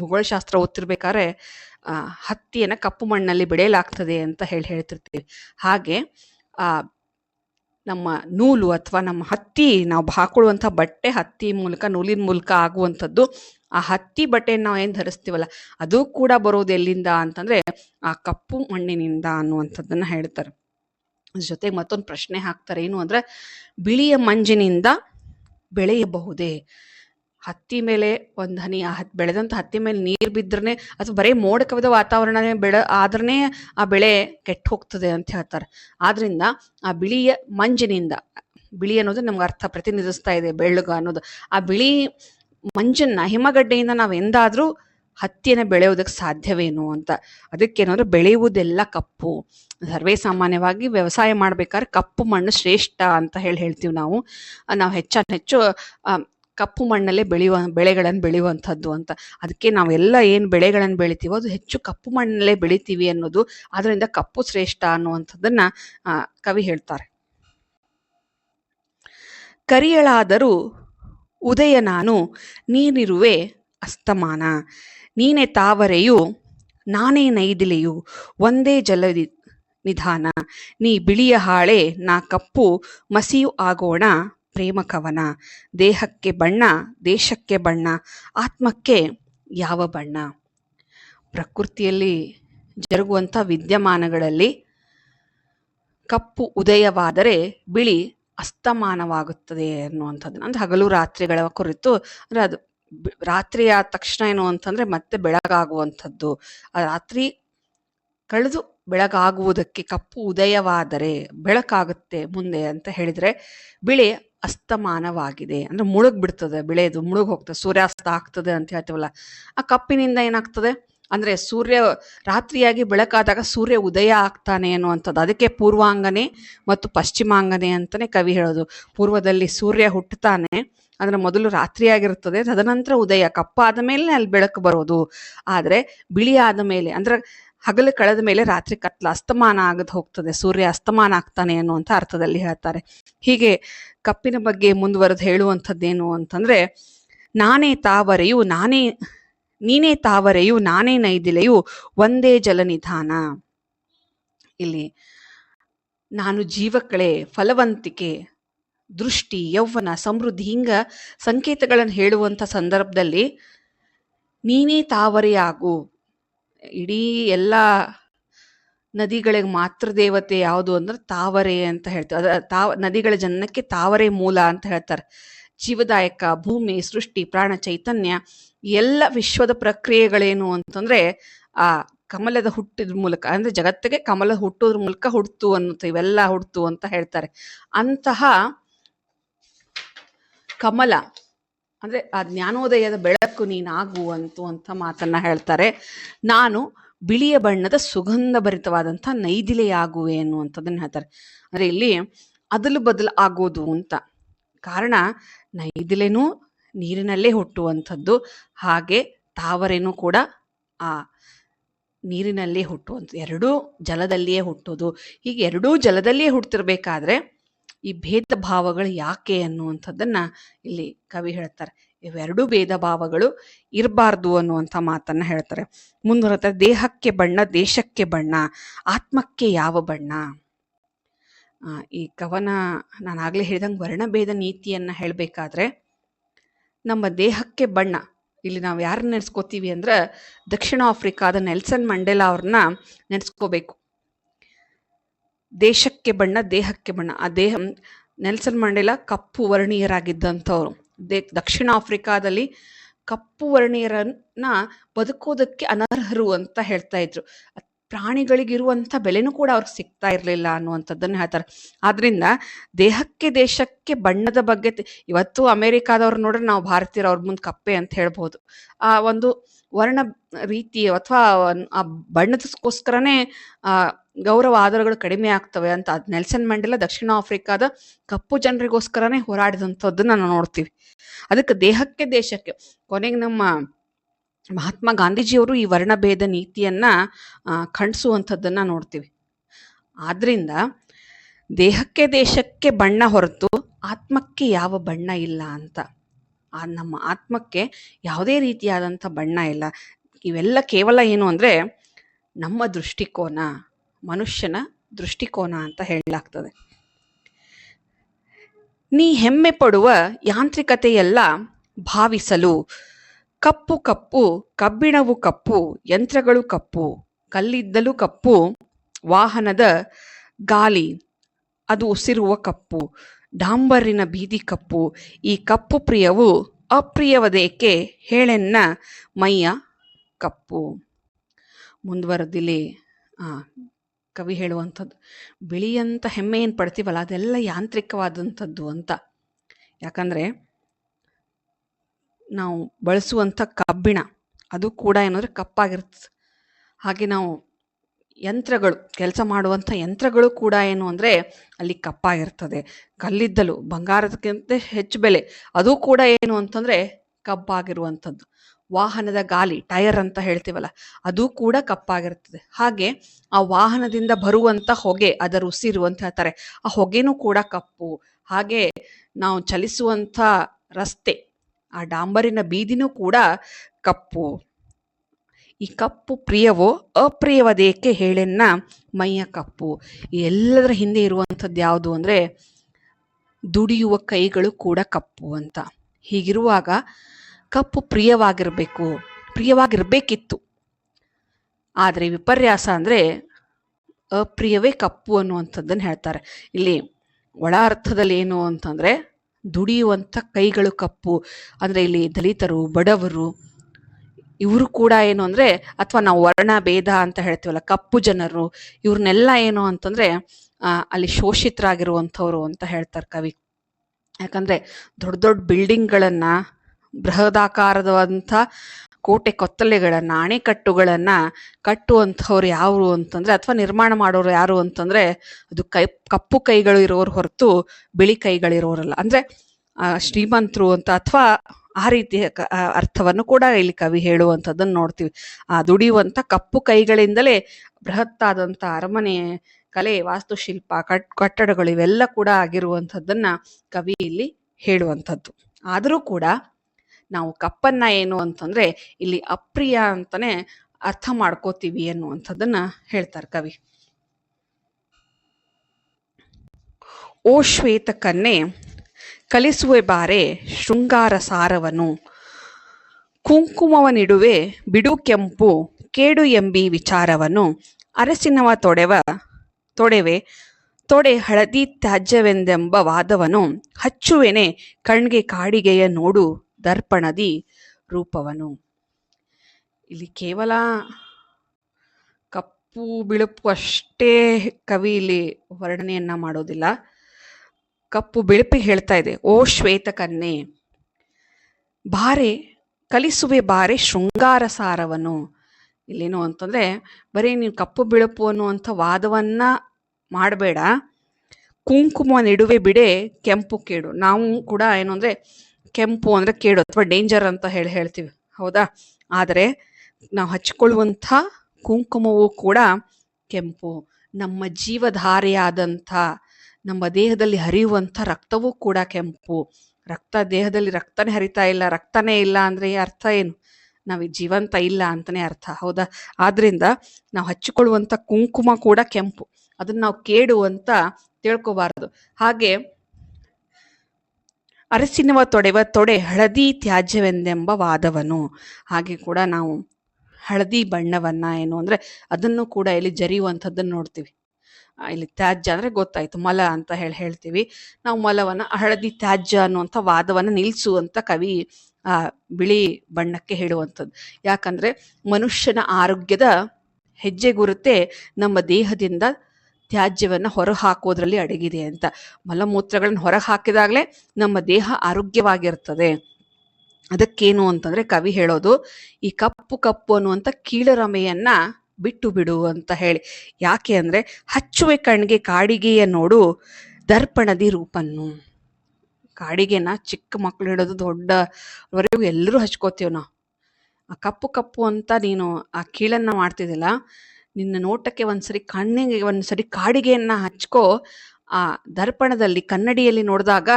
ಭೂಗೋಳಶಾಸ್ತ್ರ ಓದ್ತಿರ್ಬೇಕಾದ್ರೆ ಹತ್ತಿಯನ್ನು ಕಪ್ಪು ಮಣ್ಣಲ್ಲಿ ಬೆಳೆಯಲಾಗ್ತದೆ ಅಂತ ಹೇಳಿ ಹೇಳ್ತಿರ್ತೀವಿ. ಹಾಗೆ ನಮ್ಮ ನೂಲು ಅಥವಾ ನಮ್ಮ ಹತ್ತಿ, ನಾವು ಹಾಕೊಳ್ಳುವಂಥ ಬಟ್ಟೆ ಹತ್ತಿ ಮೂಲಕ, ನೂಲಿನ ಮೂಲಕ ಆಗುವಂಥದ್ದು, ಆ ಹತ್ತಿ ಬಟ್ಟೆಯನ್ನು ನಾವು ಏನು ಧರಿಸ್ತೀವಲ್ಲ, ಅದು ಕೂಡ ಬರೋದು ಎಲ್ಲಿಂದ ಅಂತಂದರೆ, ಆ ಕಪ್ಪು ಮಣ್ಣಿನಿಂದ ಅನ್ನುವಂಥದ್ದನ್ನು ಹೇಳ್ತಾರೆ. ಜೊತೆಗೆ ಮತ್ತೊಂದು ಪ್ರಶ್ನೆ ಹಾಕ್ತಾರೆ, ಏನು ಅಂದ್ರೆ, ಬಿಳಿಯ ಮಂಜಿನಿಂದ ಬೆಳೆಯಬಹುದೇ? ಹತ್ತಿ ಮೇಲೆ ಒಂದು ಹನಿ ಹತ್ ಬೆಳೆದಂಥ ಹತ್ತಿ ಮೇಲೆ ನೀರು ಬಿದ್ದರೆ ಅಥವಾ ಬರೀ ಮೋಡ ಕವಿದ ವಾತಾವರಣನೇ ಬೆಳೆ ಆದ್ರೆ ಆ ಬೆಳೆ ಕೆಟ್ಟು ಹೋಗ್ತದೆ ಅಂತ ಹೇಳ್ತಾರೆ. ಆದ್ರಿಂದ ಆ ಬಿಳಿಯ ಮಂಜಿನಿಂದ, ಬಿಳಿ ಅನ್ನೋದು ನಮ್ಗೆ ಅರ್ಥ ಪ್ರತಿನಿಧಿಸ್ತಾ ಇದೆ ಬೆಳ್ಳಗ ಅನ್ನೋದು. ಆ ಬಿಳಿ ಮಂಜನ್ನ, ಹಿಮಗಡ್ಡೆಯಿಂದ ನಾವು ಎಂದಾದರೂ ಹತ್ತಿಯನ್ನು ಬೆಳೆಯೋದಕ್ಕೆ ಸಾಧ್ಯವೇನು ಅಂತ. ಅದಕ್ಕೇನಂದ್ರೆ ಬೆಳೆಯುವುದೆಲ್ಲ ಕಪ್ಪು. ಸರ್ವೇ ಸಾಮಾನ್ಯವಾಗಿ ವ್ಯವಸಾಯ ಮಾಡ್ಬೇಕಾದ್ರೆ ಕಪ್ಪು ಮಣ್ಣು ಶ್ರೇಷ್ಠ ಅಂತ ಹೇಳಿ ಹೇಳ್ತೀವಿ ನಾವು. ನಾವು ಹೆಚ್ಚಾನ್ ಹೆಚ್ಚು ಕಪ್ಪು ಮಣ್ಣಲ್ಲೇ ಬೆಳೆಯುವ ಬೆಳೆಗಳನ್ನು ಬೆಳೆಯುವಂಥದ್ದು ಅಂತ. ಅದಕ್ಕೆ ನಾವೆಲ್ಲ ಏನು ಬೆಳೆಗಳನ್ನು ಬೆಳಿತೀವೋ ಅದು ಹೆಚ್ಚು ಕಪ್ಪು ಮಣ್ಣಲ್ಲೇ ಬೆಳಿತೀವಿ ಅನ್ನೋದು ಅದರಿಂದ ಕಪ್ಪು ಶ್ರೇಷ್ಠ ಅನ್ನುವಂಥದ್ದನ್ನು ಕವಿ ಹೇಳ್ತಾರೆ. ಕರಿಯಳಾದರೂ ಉದಯ ನಾನು, ನೀನಿರುವೆ ಅಸ್ತಮಾನ. ನೀನೆ ತಾವರೆಯು, ನಾನೇ ನೈದಿಲೆಯು, ಒಂದೇ ಜಲ ನಿಧಾನ. ನೀ ಬಿಳಿಯ ಹಾಳೆ, ನಾ ಕಪ್ಪು ಮಸಿಯು ಆಗೋಣ. ಪ್ರೇಮ ಕವನ, ದೇಹಕ್ಕೆ ಬಣ್ಣ, ದೇಶಕ್ಕೆ ಬಣ್ಣ, ಆತ್ಮಕ್ಕೆ ಯಾವ ಬಣ್ಣ? ಪ್ರಕೃತಿಯಲ್ಲಿ ಜರುಗುವಂಥ ವಿದ್ಯಮಾನಗಳಲ್ಲಿ ಕಪ್ಪು ಉದಯವಾದರೆ ಬಿಳಿ ಅಸ್ತಮಾನವಾಗುತ್ತದೆ ಅನ್ನುವಂಥದ್ದು ಅಂದರೆ ಹಗಲು ರಾತ್ರಿಗಳ ಕುರಿತು ಅಂದರೆ ಅದು ರಾತ್ರಿಯ ತಕ್ಷಣ ಏನು ಅಂತಂದರೆ ಮತ್ತೆ ಬೆಳಗಾಗುವಂಥದ್ದು. ಆ ರಾತ್ರಿ ಕಳೆದು ಬೆಳಗಾಗುವುದಕ್ಕೆ ಕಪ್ಪು ಉದಯವಾದರೆ ಬೆಳಕಾಗುತ್ತೆ ಮುಂದೆ ಅಂತ ಹೇಳಿದರೆ ಬಿಳಿ ಅಸ್ತಮಾನವಾಗಿದೆ. ಅಂದ್ರೆ ಮುಳುಗ್ ಬಿಡ್ತದೆ ಬೆಳೆದು ಮುಳುಗ್ ಹೋಗ್ತದೆ ಸೂರ್ಯಾಸ್ತ ಆಗ್ತದೆ ಅಂತ ಹೇಳ್ತೀವಲ್ಲ, ಆ ಕಪ್ಪಿನಿಂದ ಏನಾಗ್ತದೆ? ಅಂದ್ರೆ ಸೂರ್ಯ, ರಾತ್ರಿಯಾಗಿ ಬೆಳಕಾದಾಗ ಸೂರ್ಯ ಉದಯ ಆಗ್ತಾನೆ ಅನ್ನುವಂಥದ್ದು. ಅದಕ್ಕೆ ಪೂರ್ವಾಂಗನೆ ಮತ್ತು ಪಶ್ಚಿಮಾಂಗನೆ ಅಂತಾನೆ ಕವಿ ಹೇಳೋದು. ಪೂರ್ವದಲ್ಲಿ ಸೂರ್ಯ ಹುಟ್ಟುತ್ತಾನೆ, ಅಂದ್ರೆ ಮೊದಲು ರಾತ್ರಿಯಾಗಿರುತ್ತದೆ, ತದನಂತರ ಉದಯ. ಕಪ್ಪಾದ ಮೇಲೆ ಅಲ್ಲಿ ಬೆಳಕು ಬರೋದು. ಆದ್ರೆ ಬಿಳಿ ಆದ ಮೇಲೆ, ಅಂದ್ರೆ ಹಗಲು ಕಳೆದ ಮೇಲೆ ರಾತ್ರಿ ಕತ್ಲ ಅಸ್ತಮಾನ ಆಗದ್ ಹೋಗ್ತದೆ. ಸೂರ್ಯ ಅಸ್ತಮಾನ ಆಗ್ತಾನೆ ಅನ್ನುವಂಥ ಅರ್ಥದಲ್ಲಿ ಹೇಳ್ತಾರೆ. ಹೀಗೆ ಕಪ್ಪಿನ ಬಗ್ಗೆ ಮುಂದುವರೆದು ಹೇಳುವಂಥದ್ದೇನು ಅಂತಂದ್ರೆ, ನಾನೇ ತಾವರೆಯು, ನಾನೇ, ನೀನೇ ತಾವರೆಯು, ನಾನೇ ನೈದಿಲೆಯು, ಒಂದೇ ಜಲನಿಧಾನ. ಇಲ್ಲಿ, ನಾನು ಜೀವಕಳೆ, ಫಲವಂತಿಕೆ, ದೃಷ್ಟಿ, ಯೌವನ, ಸಮೃದ್ಧಿ, ಹಿಂಗ ಸಂಕೇತಗಳನ್ನು ಹೇಳುವಂಥ ಸಂದರ್ಭದಲ್ಲಿ ನೀನೇ ತಾವರೆಯಾಗು ಇಡೀ ಎಲ್ಲ ನದಿಗಳಿಗೆ ಮಾತೃ ದೇವತೆ ಯಾವುದು ಅಂದ್ರೆ ತಾವರೆ ಅಂತ ಹೇಳ್ತಾರೆ ಅದ ತಾವ, ನದಿಗಳ ಜನ್ಮಕ್ಕೆ ತಾವರೆ ಮೂಲ ಅಂತ ಹೇಳ್ತಾರೆ. ಜೀವದಾಯಕ ಭೂಮಿ, ಸೃಷ್ಟಿ, ಪ್ರಾಣ, ಚೈತನ್ಯ ಎಲ್ಲ ವಿಶ್ವದ ಪ್ರಕ್ರಿಯೆಗಳೇನು ಅಂತಂದ್ರೆ ಆ ಕಮಲದ ಹುಟ್ಟಿದ ಮೂಲಕ, ಅಂದ್ರೆ ಜಗತ್ತಿಗೆ ಕಮಲ ಹುಟ್ಟೋದ್ರ ಮೂಲಕ ಹುಡ್ತು ಅನ್ನುತ್ತೆ, ಇವೆಲ್ಲ ಹುಡ್ತು ಅಂತ ಹೇಳ್ತಾರೆ. ಅಂತಹ ಕಮಲ ಅಂದ್ರೆ ಆ ಜ್ಞಾನೋದಯದ ಬೆಳಕು ನೀನಾಗು ಅಂತು ಅಂತ ಮಾತನ್ನ ಹೇಳ್ತಾರೆ. ನಾನು ಬಿಳಿಯ ಬಣ್ಣದ ಸುಗಂಧ ಭರಿತವಾದಂಥ ನೈದಿಲೆಯಾಗುವೆ ಅನ್ನುವಂಥದ್ದನ್ನು ಹೇಳ್ತಾರೆ. ಅಂದ್ರೆ ಇಲ್ಲಿ ಅದಲು ಬದಲು ಆಗೋದು ಅಂತ. ಕಾರಣ ನೈದಿಲೆನೂ ನೀರಿನಲ್ಲೇ ಹುಟ್ಟುವಂಥದ್ದು, ಹಾಗೆ ತಾವರೆನೂ ಕೂಡ ಆ ನೀರಿನಲ್ಲೇ ಹುಟ್ಟುವಂಥ ಎರಡೂ ಜಲದಲ್ಲಿಯೇ ಹುಟ್ಟೋದು ಹೀಗೆ ಎರಡೂ ಜಲದಲ್ಲಿಯೇ ಹುಟ್ಟಿರ್ಬೇಕಾದ್ರೆ ಈ ಭೇದ ಭಾವಗಳು ಯಾಕೆ ಅನ್ನುವಂಥದ್ದನ್ನ ಇಲ್ಲಿ ಕವಿ ಹೇಳ್ತಾರೆ. ಇವೆರಡೂ ಭೇದ ಭಾವಗಳು ಇರಬಾರ್ದು ಅನ್ನುವಂಥ ಮಾತನ್ನ ಹೇಳ್ತಾರೆ. ಮುಂದುವರೆತಾರೆ ದೇಹಕ್ಕೆ ಬಣ್ಣ, ದೇಶಕ್ಕೆ ಬಣ್ಣ, ಆತ್ಮಕ್ಕೆ ಯಾವ ಬಣ್ಣ? ಈ ಕವನ ನಾನು ಆಗ್ಲೇ ಹೇಳಿದಂಗೆ ವರ್ಣಭೇದ ನೀತಿಯನ್ನ ಹೇಳಬೇಕಾದ್ರೆ ನಮ್ಮ ದೇಹಕ್ಕೆ ಬಣ್ಣ, ಇಲ್ಲಿ ನಾವು ಯಾರನ್ನ ನೆನೆಸ್ಕೋತೀವಿ ಅಂದ್ರೆ ದಕ್ಷಿಣ ಆಫ್ರಿಕಾದ ನೆಲ್ಸನ್ ಮಂಡೇಲಾ ಅವ್ರನ್ನ ನೆನೆಸ್ಕೋಬೇಕು. ದೇಶಕ್ಕೆ ಬಣ್ಣ, ದೇಹಕ್ಕೆ ಬಣ್ಣ. ಆ ದೇಹ ನೆಲ್ಸನ್ ಮಂಡೇಲ ಕಪ್ಪು ವರ್ಣೀಯರಾಗಿದ್ದಂಥವ್ರು. ದೇ, ದಕ್ಷಿಣ ಆಫ್ರಿಕಾದಲ್ಲಿ ಕಪ್ಪು ವರ್ಣೀಯರನ್ನ ಬದುಕೋದಕ್ಕೆ ಅನರ್ಹರು ಅಂತ ಹೇಳ್ತಾ ಇದ್ರು. ಪ್ರಾಣಿಗಳಿಗಿರುವಂಥ ಬೆಲೆನೂ ಕೂಡ ಅವ್ರಿಗೆ ಸಿಗ್ತಾ ಇರಲಿಲ್ಲ ಅನ್ನುವಂಥದ್ದನ್ನು ಹೇಳ್ತಾರೆ. ಆದ್ರಿಂದ ದೇಹಕ್ಕೆ, ದೇಶಕ್ಕೆ ಬಣ್ಣದ ಬಗ್ಗೆ ಇವತ್ತು ಅಮೇರಿಕಾದವ್ರು ನೋಡ್ರೆ ನಾವು ಭಾರತೀಯರ ಅವ್ರ ಮುಂದೆ ಕಪ್ಪೆ ಅಂತ ಹೇಳ್ಬೋದು. ಆ ಒಂದು ವರ್ಣ ರೀತಿ ಅಥವಾ ಆ ಬಣ್ಣದಕ್ಕೋಸ್ಕರನೇ ಗೌರವ ಆಧಾರಗಳು ಕಡಿಮೆ ಆಗ್ತವೆ ಅಂತ. ಅದು ನೆಲ್ಸನ್ ಮಂಡೇಲಾ ದಕ್ಷಿಣ ಆಫ್ರಿಕಾದ ಕಪ್ಪು ಜನರಿಗೋಸ್ಕರನೇ ಹೋರಾಡಿದಂಥದ್ದನ್ನು ನಾವು ನೋಡ್ತೀವಿ. ಅದಕ್ಕೆ ದೇಹಕ್ಕೆ ದೇಶಕ್ಕೆ. ಕೊನೆಗೆ ನಮ್ಮ ಮಹಾತ್ಮ ಗಾಂಧೀಜಿಯವರು ಈ ವರ್ಣಭೇದ ನೀತಿಯನ್ನ ಖಂಡಿಸುವಂಥದ್ದನ್ನು ನೋಡ್ತೀವಿ. ಆದ್ದರಿಂದ ದೇಹಕ್ಕೆ ದೇಶಕ್ಕೆ ಬಣ್ಣ ಹೊರತು ಆತ್ಮಕ್ಕೆ ಯಾವ ಬಣ್ಣ ಇಲ್ಲ ಅಂತ. ಆ, ನಮ್ಮ ಆತ್ಮಕ್ಕೆ ಯಾವುದೇ ರೀತಿಯಾದಂಥ ಬಣ್ಣ ಇಲ್ಲ. ಇವೆಲ್ಲ ಕೇವಲ ಏನು ಅಂದರೆ ನಮ್ಮ ದೃಷ್ಟಿಕೋನ. ಮನುಷ್ಯನ ದೃಷ್ಟಿಕೋನ ಅಂತ ಹೇಳಲಾಗ್ತದೆ. ನೀ ಹೆಮ್ಮೆ ಪಡುವ ಯಾಂತ್ರಿಕತೆಯೆಲ್ಲ ಭಾವಿಸಲು ಕಪ್ಪು ಕಪ್ಪು ಕಬ್ಬಿಣವು ಕಪ್ಪು ಯಂತ್ರಗಳು ಕಪ್ಪು ಕಲ್ಲಿದ್ದಲು ಕಪ್ಪು ವಾಹನದ ಗಾಲಿ ಅದು ಉಸಿರುವ ಕಪ್ಪು ಡಾಂಬರಿನ ಬೀದಿ ಕಪ್ಪು ಈ ಕಪ್ಪು ಪ್ರಿಯವು ಅಪ್ರಿಯವದೇಕೆ ಹೇಳೆನ್ನ ಮೈಯ ಕಪ್ಪು. ಮುಂದುವರೆದಿಲ್ಲಿ ಆ, ಕವಿ ಹೇಳುವಂಥದ್ದು. ಬಿಳಿಯಂತ ಹೆಮ್ಮೆ ಏನು ಪಡ್ತೀವಲ್ಲ, ಅದೆಲ್ಲ ಯಾಂತ್ರಿಕವಾದಂಥದ್ದು ಅಂತ. ಯಾಕಂದರೆ ನಾವು ಬಳಸುವಂಥ ಕಬ್ಬಿಣ, ಅದು ಕೂಡ ಏನಂದರೆ ಕಪ್ಪಾಗಿರ್ತದೆ ಹಾಗೆ ನಾವು ಯಂತ್ರಗಳು, ಕೆಲಸ ಮಾಡುವಂಥ ಯಂತ್ರಗಳು ಕೂಡ ಏನು ಅಂದರೆ ಅಲ್ಲಿ ಕಪ್ಪಾಗಿರ್ತದೆ. ಕಲ್ಲಿದ್ದಲು, ಬಂಗಾರದಕ್ಕಿಂತ ಹೆಚ್ಚು ಬೆಲೆ, ಅದು ಕೂಡ ಏನು ಅಂತಂದರೆ ಕಪ್ಪಾಗಿರುವಂಥದ್ದು. ವಾಹನದ ಗಾಲಿ, ಟೈರ್ ಅಂತ ಹೇಳ್ತೀವಲ್ಲ, ಅದು ಕೂಡ ಕಪ್ಪಾಗಿರ್ತದೆ. ಹಾಗೆ ಆ ವಾಹನದಿಂದ ಬರುವಂಥ ಹೊಗೆ, ಅದರ ಉಸಿರು ಅಂತ ಹೇಳ್ತಾರೆ. ಆ ಹೊಗೆನೂ ಕೂಡ ಕಪ್ಪು. ಹಾಗೆ ನಾವು ಚಲಿಸುವಂಥ ರಸ್ತೆ, ಆ ಡಾಂಬರಿನ ಬೀದಿನೂ ಕೂಡ ಕಪ್ಪು. ಈ ಕಪ್ಪು ಪ್ರಿಯವೋ, ಅಪ್ರಿಯವದೇಕೆ ಹೇಳೆನ್ನ ಮೈಯ ಕಪ್ಪು. ಎಲ್ಲದರ ಹಿಂದೆ ಇರುವಂಥದ್ದು ಯಾವುದು ಅಂದರೆ ದುಡಿಯುವ ಕೈಗಳು ಕೂಡ ಕಪ್ಪು ಅಂತ. ಹೀಗಿರುವಾಗ ಕಪ್ಪು ಪ್ರಿಯವಾಗಿರಬೇಕು, ಪ್ರಿಯವಾಗಿರಬೇಕಿತ್ತು. ಆದರೆ ವಿಪರ್ಯಾಸ ಅಂದರೆ ಅಪ್ರಿಯವೇ ಕಪ್ಪು ಅನ್ನುವಂಥದ್ದನ್ನು ಹೇಳ್ತಾರೆ. ಇಲ್ಲಿ ಒಳ ಅರ್ಥದಲ್ಲಿ ಏನು ಅಂತಂದರೆ ದುಡಿಯುವಂಥ ಕೈಗಳು ಕಪ್ಪು. ಅಂದರೆ ಇಲ್ಲಿ ದಲಿತರು, ಬಡವರು, ಇವರು ಕೂಡ ಏನು ಅಂದರೆ, ಅಥವಾ ನಾವು ವರ್ಣ ಭೇದ ಅಂತ ಹೇಳ್ತೀವಲ್ಲ, ಕಪ್ಪು ಜನರು, ಇವ್ರನ್ನೆಲ್ಲ ಏನು ಅಂತಂದರೆ ಅಲ್ಲಿ ಶೋಷಿತರಾಗಿರುವಂಥವ್ರು ಅಂತ ಹೇಳ್ತಾರೆ ಕವಿ. ಯಾಕಂದರೆ ದೊಡ್ಡ ದೊಡ್ಡ ಬಿಲ್ಡಿಂಗ್ಗಳನ್ನು ಬೃಹದಾಕಾರದಂಥ ಕೋಟೆ ಕೊತ್ತಲೆಗಳನ್ನು, ಅಣೆಕಟ್ಟುಗಳನ್ನು ಕಟ್ಟುವಂಥವ್ರು ಯಾರು ಅಂತಂದರೆ ಅಥವಾ ನಿರ್ಮಾಣ ಮಾಡೋರು ಯಾರು ಅಂತಂದರೆ ಅದು ಕೈ, ಕಪ್ಪು ಕೈಗಳು ಇರೋರು ಹೊರತು ಬಿಳಿ ಕೈಗಳಿರೋರಲ್ಲ ಅಂದರೆ ಶ್ರೀಮಂತರು ಅಂತ ಅಥವಾ ಆ ರೀತಿಯ ಅರ್ಥವನ್ನು ಕೂಡ ಇಲ್ಲಿ ಕವಿ ಹೇಳುವಂಥದ್ದನ್ನು ನೋಡ್ತೀವಿ. ಆ ದುಡಿಯುವಂಥ ಕಪ್ಪು ಕೈಗಳಿಂದಲೇ ಬೃಹತ್ತಾದಂಥ ಅರಮನೆ, ಕಲೆ, ವಾಸ್ತುಶಿಲ್ಪ, ಕಟ್, ಕಟ್ಟಡಗಳು ಇವೆಲ್ಲ ಕೂಡ ಆಗಿರುವಂಥದ್ದನ್ನು ಕವಿ ಇಲ್ಲಿ ಹೇಳುವಂಥದ್ದು. ಆದರೂ ಕೂಡ ನಾವು ಕಪ್ಪನ್ನ ಏನು ಅಂತಂದ್ರೆ ಇಲ್ಲಿ ಅಪ್ರಿಯ ಅಂತಾನೆ ಅರ್ಥ ಮಾಡ್ಕೋತೀವಿ ಅನ್ನುವಂಥದ್ದನ್ನ ಹೇಳ್ತಾರೆ ಕವಿ. ಓ ಶ್ವೇತ ಕನ್ನೆ, ಕಲಿಸುವೆ ಬಾರೆ ಶೃಂಗಾರ ಸಾರವನು, ಕುಂಕುಮವನಿಡುವೆ ಬಿಡು ಕೆಂಪು ಕೇಡು ಎಂಬಿ ವಿಚಾರವನ್ನು ಅರಸಿನವ ತೊಡೆವ, ತೊಡೆವೆ, ತೊಡೆ ಹಳದಿ ತ್ಯಾಜ್ಯವೆಂದೆಂಬ ವಾದವನು, ಹಚ್ಚುವೆನೆ ಕಣ್ಗೆ ಕಾಡಿಗೆಯ ನೋಡು ದರ್ಪಣದಿ ರೂಪವನು. ಇಲ್ಲಿ ಕೇವಲ ಕಪ್ಪು ಬಿಳುಪು ಅಷ್ಟೇ ಕವಿ ಇಲ್ಲಿ ವರ್ಣನೆಯನ್ನ ಮಾಡೋದಿಲ್ಲ. ಕಪ್ಪು ಬಿಳುಪಿ ಹೇಳ್ತಾ ಇದೆ, ಓ ಶ್ವೇತ ಕನ್ನೆ ಬಾರೆ, ಕಲಿಸುವೆ ಬಾರೆ ಶೃಂಗಾರ ಸಾರವನು ಇಲ್ಲೇನು ಅಂತಂದ್ರೆ, ಬರೀ ನೀನು ಕಪ್ಪು ಬಿಳುಪು ಅನ್ನುವಂಥ ವಾದವನ್ನ ಮಾಡಬೇಡ. ಕುಂಕುಮ ನೆಡುವೆ ಬಿಡೆ ಕೆಂಪು ಕೇಡು. ನಾವು ಕೂಡ ಏನು ಅಂದ್ರೆ ಕೆಂಪು ಅಂದ್ರೆ ಕೇಡು ಅಥವಾ ಡೇಂಜರ್ ಅಂತ ಹೇಳಿ ಹೇಳ್ತೀವಿ. ಹೌದಾ? ಆದರೆ ನಾವು ಹಚ್ಕೊಳ್ಳುವಂಥ ಕುಂಕುಮವು ಕೂಡ ಕೆಂಪು. ನಮ್ಮ ಜೀವಧಾರೆಯಾದಂಥ, ನಮ್ಮ ದೇಹದಲ್ಲಿ ಹರಿಯುವಂಥ ರಕ್ತವೂ ಕೂಡ ಕೆಂಪು. ರಕ್ತ ದೇಹದಲ್ಲಿ ರಕ್ತನೇ ಹರಿತಾ ಇಲ್ಲ, ರಕ್ತನೇ ಇಲ್ಲ ಅಂದರೆ ಅರ್ಥ ಏನು? ನಾವು ಜೀವಂತ ಇಲ್ಲ ಅಂತಲೇ ಅರ್ಥ. ಹೌದಾ? ಆದ್ದರಿಂದ ನಾವು ಹಚ್ಚಿಕೊಳ್ಳುವಂಥ ಕುಂಕುಮ ಕೂಡ ಕೆಂಪು. ಅದನ್ನು ನಾವು ಕೇಡು ಅಂತ ತಿಳ್ಕೋಬಾರ್ದು. ಹಾಗೆ ಅರಸಿನವ ತೊಡೆವ ತೊಡೆ ಹಳದಿ ತ್ಯಾಜ್ಯವೆಂದೆಂಬ ವಾದವನು. ಹಾಗೆ ಕೂಡ ನಾವು ಹಳದಿ ಬಣ್ಣವನ್ನ ಏನು ಅಂದ್ರೆ ಅದನ್ನು ಕೂಡ ಇಲ್ಲಿ ಜರಿಯುವಂಥದ್ದನ್ನು ನೋಡ್ತೀವಿ. ಇಲ್ಲಿ ತ್ಯಾಜ್ಯ ಅಂದ್ರೆ ಗೊತ್ತಾಯ್ತು, ಮಲ ಅಂತ ಹೇಳಿ ಹೇಳ್ತೀವಿ. ನಾವು ಮಲವನ್ನ ಹಳದಿ ತ್ಯಾಜ್ಯ ಅನ್ನುವಂಥ ವಾದವನ್ನ ನಿಲ್ಲಿಸುವಂಥ ಕವಿ, ಆ, ಬಿಳಿ ಬಣ್ಣಕ್ಕೆ ಹೇಳುವಂಥದ್ದು. ಯಾಕಂದ್ರೆ ಮನುಷ್ಯನ ಆರೋಗ್ಯದ ಹೆಜ್ಜೆ ಗುರುತೆ ನಮ್ಮ ದೇಹದಿಂದ ತ್ಯಾಜ್ಯವನ್ನ ಹೊರ ಹಾಕೋದ್ರಲ್ಲಿ ಅಡಗಿದೆ ಅಂತ. ಮಲಮೂತ್ರಗಳನ್ನು ಹೊರಗೆ ಹಾಕಿದಾಗಲೇ ನಮ್ಮ ದೇಹ ಆರೋಗ್ಯವಾಗಿರ್ತದೆ. ಅದಕ್ಕೇನು ಅಂತಂದ್ರೆ ಕವಿ ಹೇಳೋದು, ಈ ಕಪ್ಪು ಕಪ್ಪು ಅನ್ನುವಂಥ ಕೀಳರಮೆಯನ್ನ ಬಿಟ್ಟು ಬಿಡು ಅಂತ ಹೇಳಿ. ಯಾಕೆ ಅಂದ್ರೆ ಹಚ್ಚುವೆ ಕಣ್ಗೆ ಕಾಡಿಗೆಯ ನೋಡು ದರ್ಪಣದಿ ರೂಪನ್ನು. ಕಾಡಿಗೆನ ಚಿಕ್ಕ ಮಕ್ಕಳು ಹಿಡಿದು ದೊಡ್ಡವರೆಗೂ ಎಲ್ಲರೂ ಹಚ್ಕೋತೀವಿ ನಾವು ಆ ಕಪ್ಪು ಕಪ್ಪು ಅಂತ ನೀನು ಆ ಕೀಳನ್ನ ಮಾಡ್ತಿದ್ದಿಲ್ಲ. ನಿನ್ನ ನೋಟಕ್ಕೆ ಒಂದ್ಸರಿ ಕಣ್ಣಿಗೆ, ಒಂದ್ಸರಿ ಕಾಡಿಗೆಯನ್ನ ಹಚ್ಕೋ. ಆ ದರ್ಪಣದಲ್ಲಿ, ಕನ್ನಡಿಯಲ್ಲಿ ನೋಡಿದಾಗ,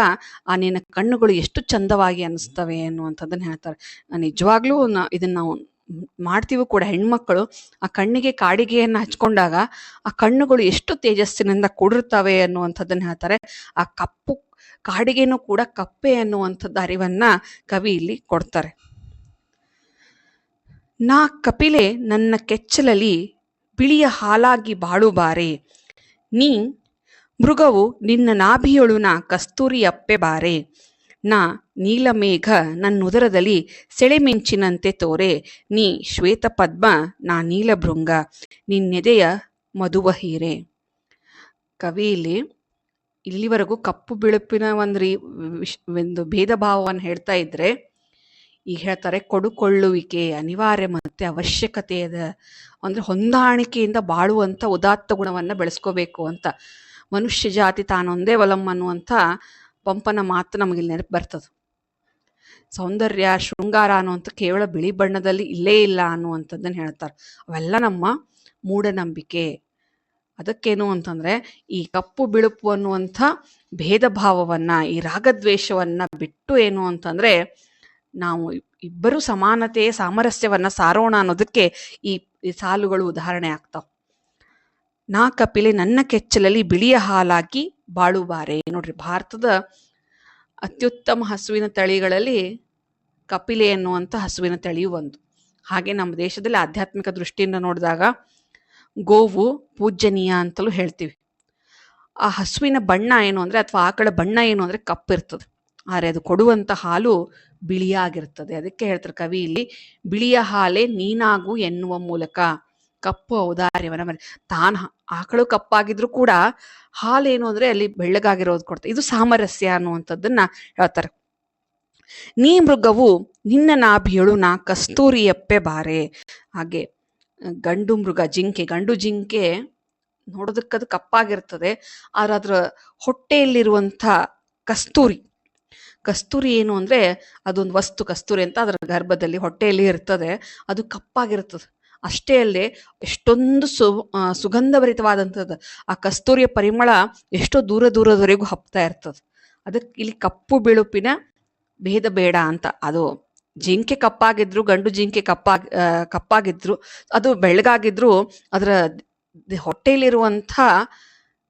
ಆ ನಿನ್ನ ಕಣ್ಣುಗಳು ಎಷ್ಟು ಚಂದವಾಗಿ ಅನಿಸ್ತವೆ ಅನ್ನುವಂಥದ್ದನ್ನು ಹೇಳ್ತಾರೆ. ನಿಜವಾಗ್ಲೂ ನ- ಇದನ್ನ ನಾವು ಮಾಡ್ತೀವಿ ಕೂಡ ಹೆಣ್ಮಕ್ಕಳು ಆ ಕಣ್ಣಿಗೆ, ಕಾಡಿಗೆಯನ್ನ ಹಚ್ಕೊಂಡಾಗ, ಆ ಕಣ್ಣುಗಳು ಎಷ್ಟು ತೇಜಸ್ಸಿನಿಂದ ಕೂಡಿರ್ತವೆ ಅನ್ನುವಂಥದ್ದನ್ನು ಹೇಳ್ತಾರೆ. ಆ ಕಪ್ಪು, ಕಾಡಿಗೆನೂ ಕೂಡ ಕಪ್ಪೆ ಅನ್ನುವಂಥದ್ದು ಅರಿವನ್ನ ಕವಿ ಇಲ್ಲಿ ಕೊಡ್ತಾರೆ. ನಾ ಕಪಿಲೆ ನನ್ನ ಕೆಚ್ಚಲಲ್ಲಿ ಬಿಳಿಯ ಹಾಲಾಗಿ ಬಾಳು ಬಾರೆ ನೀ ಮೃಗವು ನಿನ್ನ ನಾಭಿಯೊಳುನ ಕಸ್ತೂರಿ ಅಪ್ಪೆ ಬಾರೆ. ನಾ ನೀಲಮೇಘ ನನ್ನುದರದಲ್ಲಿ ಸೆಳೆಮಿಂಚಿನಂತೆ ತೋರೆ. ನೀ ಶ್ವೇತಪದ್ಮ, ನಾ ನೀಲಭೃಂಗ, ನಿನ್ನೆದೆಯ ಮಧುವ ಹೀರೆ ಕವಿಯಲ್ಲಿ ಇಲ್ಲಿವರೆಗೂ ಕಪ್ಪು ಬಿಳುಪಿನ ಒಂದು ರೀ ವಿಶ್, ಒಂದು ಭೇದ ಭಾವವನ್ನು ಹೇಳ್ತಾ ಇದ್ರೆ ಈಗ ಹೇಳ್ತಾರೆ ಕೊಡುಕೊಳ್ಳುವಿಕೆ ಅನಿವಾರ್ಯ ಮತ್ತೆ ಅವಶ್ಯಕತೆ ಅದ. ಅಂದ್ರೆ ಹೊಂದಾಣಿಕೆಯಿಂದ ಬಾಳುವಂತ ಉದಾತ್ತ ಗುಣವನ್ನ ಬೆಳೆಸ್ಕೋಬೇಕು ಅಂತ. ಮನುಷ್ಯ ಜಾತಿ ತಾನೊಂದೇ ಒಲಂ ಅನ್ನುವಂಥ ಪಂಪನ ಮಾತು ನಮಗಿಲ್ಲಿ ನೆನಪು ಬರ್ತದೆ. ಸೌಂದರ್ಯ, ಶೃಂಗಾರ ಅನ್ನುವಂಥ ಕೇವಲ ಬಿಳಿ ಬಣ್ಣದಲ್ಲಿ ಇಲ್ಲೇ ಇಲ್ಲ ಅನ್ನುವಂಥದ್ದನ್ನು ಹೇಳ್ತಾರೆ. ಅವೆಲ್ಲ ನಮ್ಮ ಮೂಢನಂಬಿಕೆ. ಅದಕ್ಕೇನು ಅಂತಂದ್ರೆ ಈ ಕಪ್ಪು ಬಿಳುಪು ಅನ್ನುವಂಥ ಭೇದ ಭಾವವನ್ನು ಈ ರಾಗದ್ವೇಷವನ್ನು ಬಿಟ್ಟು ಏನು ಅಂತಂದ್ರೆ ನಾವು ಇಬ್ಬರು ಸಮಾನತೆ ಸಾಮರಸ್ಯವನ್ನ ಸಾರೋಣ ಅನ್ನೋದಕ್ಕೆ ಈ ಸಾಲುಗಳು ಉದಾಹರಣೆ ಆಗ್ತಾವ. ನಾ ಕಪಿಲೆ ನನ್ನ ಕೆಚ್ಚಲಲ್ಲಿ ಬಿಳಿಯ ಹಾಲಾಕಿ ಬಾಳುಬಾರೆ ನೋಡ್ರಿ, ಭಾರತದ ಅತ್ಯುತ್ತಮ ಹಸುವಿನ ತಳಿಗಳಲ್ಲಿ ಕಪಿಲೆ ಎನ್ನುವಂಥ ಹಸುವಿನ ತಳಿಯು ಒಂದು. ಹಾಗೆ ನಮ್ಮ ದೇಶದಲ್ಲಿ ಆಧ್ಯಾತ್ಮಿಕ ದೃಷ್ಟಿಯಿಂದ ನೋಡಿದಾಗ ಗೋವು ಪೂಜ್ಯನೀಯ ಅಂತಲೂ ಹೇಳ್ತೀವಿ. ಆ ಹಸುವಿನ ಬಣ್ಣ ಏನು ಅಂದ್ರೆ, ಅಥವಾ ಆಕಳ ಬಣ್ಣ ಏನು ಅಂದ್ರೆ ಕಪ್ಪಿರ್ತದೆ. ಆದರೆ ಅದು ಕೊಡುವಂತ ಹಾಲು ಬಿಳಿಯಾಗಿರ್ತದೆ ಅದಕ್ಕೆ ಹೇಳ್ತಾರೆ ಕವಿ ಇಲ್ಲಿ, ಬಿಳಿಯ ಹಾಲೆ ನೀನಾಗು ಎನ್ನುವ ಮೂಲಕ ಕಪ್ಪು ಔದಾರ್ಯವನ್ನ ಮರೆ ತಾನು ಆಕಳು ಕಪ್ಪಾಗಿದ್ರು ಕೂಡ ಹಾಲೇನು ಅಂದ್ರೆ ಅಲ್ಲಿ ಬೆಳ್ಳಗಾಗಿರೋದು ಕೊಡ್ತಾರೆ ಇದು ಸಾಮರಸ್ಯ ಅನ್ನುವಂಥದ್ದನ್ನ ಹೇಳ್ತಾರೆ. ನೀ ಮೃಗವು ನಿನ್ನ ನಾಭಿಯಳು ನಾ ಕಸ್ತೂರಿಯಪ್ಪೆ ಬಾರೆ. ಹಾಗೆ, ಗಂಡು ಮೃಗ ಜಿಂಕೆ, ಗಂಡು ಜಿಂಕೆ ನೋಡೋದಕ್ಕದು ಕಪ್ಪಾಗಿರ್ತದೆ, ಆದ್ರೆ ಅದ್ರ ಹೊಟ್ಟೆಯಲ್ಲಿರುವಂಥ ಕಸ್ತೂರಿ ಕಸ್ತೂರಿ ಏನು ಅಂದ್ರೆ ಅದೊಂದು ವಸ್ತು ಕಸ್ತೂರಿ ಅಂತ ಅದರ ಗರ್ಭದಲ್ಲಿ ಹೊಟ್ಟೆಯಲ್ಲಿ ಇರ್ತದೆ. ಅದು ಕಪ್ಪಾಗಿರ್ತದೆ. ಅಷ್ಟೇ ಅಲ್ಲದೆ ಎಷ್ಟೊಂದು ಸು ಸುಗಂಧಭರಿತವಾದಂಥದ್ದು. ಆ ಕಸ್ತೂರಿಯ ಪರಿಮಳ ಎಷ್ಟೋ ದೂರ ದೂರದವರೆಗೂ ಹಬ್ತಾ ಇರ್ತದೆ. ಅದಕ್ಕೆ ಇಲ್ಲಿ ಕಪ್ಪು ಬಿಳುಪಿನ ಭೇದ ಬೇಡ ಅಂತ. ಅದು ಜಿಂಕೆ ಕಪ್ಪಾಗಿದ್ರು, ಗಂಡು ಜಿಂಕೆ ಕಪ್ಪಾಗಿ ಕಪ್ಪಾಗಿದ್ರು, ಅದು ಬೆಳಗಾಗಿದ್ರು ಅದರ ಹೊಟ್ಟೆಯಲ್ಲಿರುವಂಥ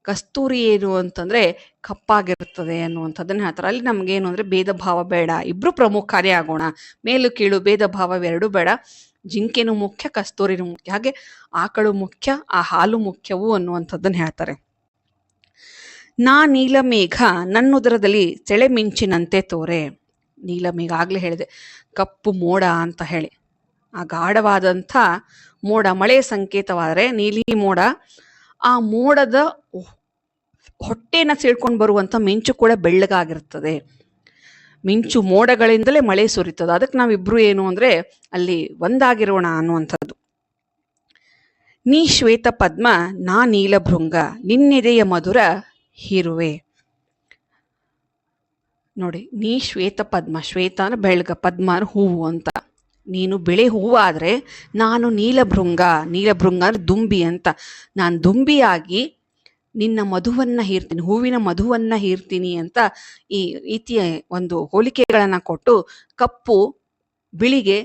ಕಸ್ತೂರಿ ಏನು ಅಂತಂದ್ರೆ ಕಪ್ಪಾಗಿರ್ತದೆ ಅನ್ನುವಂಥದ್ದನ್ನ ಹೇಳ್ತಾರೆ. ಅಲ್ಲಿ ನಮ್ಗೇನು ಅಂದ್ರೆ ಭೇದ ಭಾವ ಬೇಡ, ಇಬ್ರು ಪ್ರಮುಖರೇ ಆಗೋಣ. ಮೇಲು ಕೀಳು ಭೇದ ಭಾವ ಎರಡೂ ಬೇಡ. ಜಿಂಕೆನೂ ಮುಖ್ಯ, ಕಸ್ತೂರಿನೂ ಮುಖ್ಯ. ಹಾಗೆ ಆಕಳು ಮುಖ್ಯ, ಆ ಹಾಲು ಮುಖ್ಯವು ಅನ್ನುವಂಥದ್ದನ್ನ ಹೇಳ್ತಾರೆ. ನಾ ನೀಲಮೇಘ, ನನ್ನುದರದಲ್ಲಿ ಸೆಳೆ ಮಿಂಚಿನಂತೆ ತೋರೆ. ನೀಲಮೇಘ ಆಗ್ಲೇ ಹೇಳಿದೆ, ಕಪ್ಪು ಮೋಡ ಅಂತ ಹೇಳಿ. ಆ ಗಾಢವಾದಂಥ ಮೋಡ ಮಳೆ ಸಂಕೇತವಾದರೆ ನೀಲಿ ಮೋಡ ಆ ಮೋಡದ ಹೊಟ್ಟೆನ ಸೇಳ್ಕೊಂಡು ಬರುವಂಥ ಮಿಂಚು ಕೂಡ ಬೆಳ್ಳಗಾಗಿರ್ತದೆ. ಮಿಂಚು ಮೋಡಗಳಿಂದಲೇ ಮಳೆ ಸುರಿತದೆ. ಅದಕ್ಕೆ ನಾವಿಬ್ರು ಏನು ಅಂದರೆ ಅಲ್ಲಿ ಒಂದಾಗಿರೋಣ ಅನ್ನುವಂಥದ್ದು. ನೀ ಶ್ವೇತ ಪದ್ಮ, ನಾ ನೀಲಭೃಂಗ, ನಿನ್ನೆದೆಯ ಮಧುರ ಹೀರುವೆ. ನೋಡಿ, ನೀ ಶ್ವೇತ ಪದ್ಮ, ಶ್ವೇತ ಅಂದ್ರೆ ಬೆಳ್ಗ, ಪದ್ಮ ಹೂವು ಅಂತ. ನೀನು ಬಿಳಿ ಹೂವಾದರೆ ನಾನು ನೀಲಭೃಂಗ ನೀಲಭೃಂಗ ಅಂದರೆ ದುಂಬಿ ಅಂತ. ನಾನು ದುಂಬಿಯಾಗಿ ನಿನ್ನ ಮಧುವನ್ನು ಹೀರ್ತೀನಿ, ಹೂವಿನ ಮಧುವನ್ನು ಹೀರ್ತೀನಿ ಅಂತ ಈ ರೀತಿಯ ಒಂದು ಹೋಲಿಕೆಗಳನ್ನು ಕೊಟ್ಟು ಕಪ್ಪು ಬಿಳಿಗೆ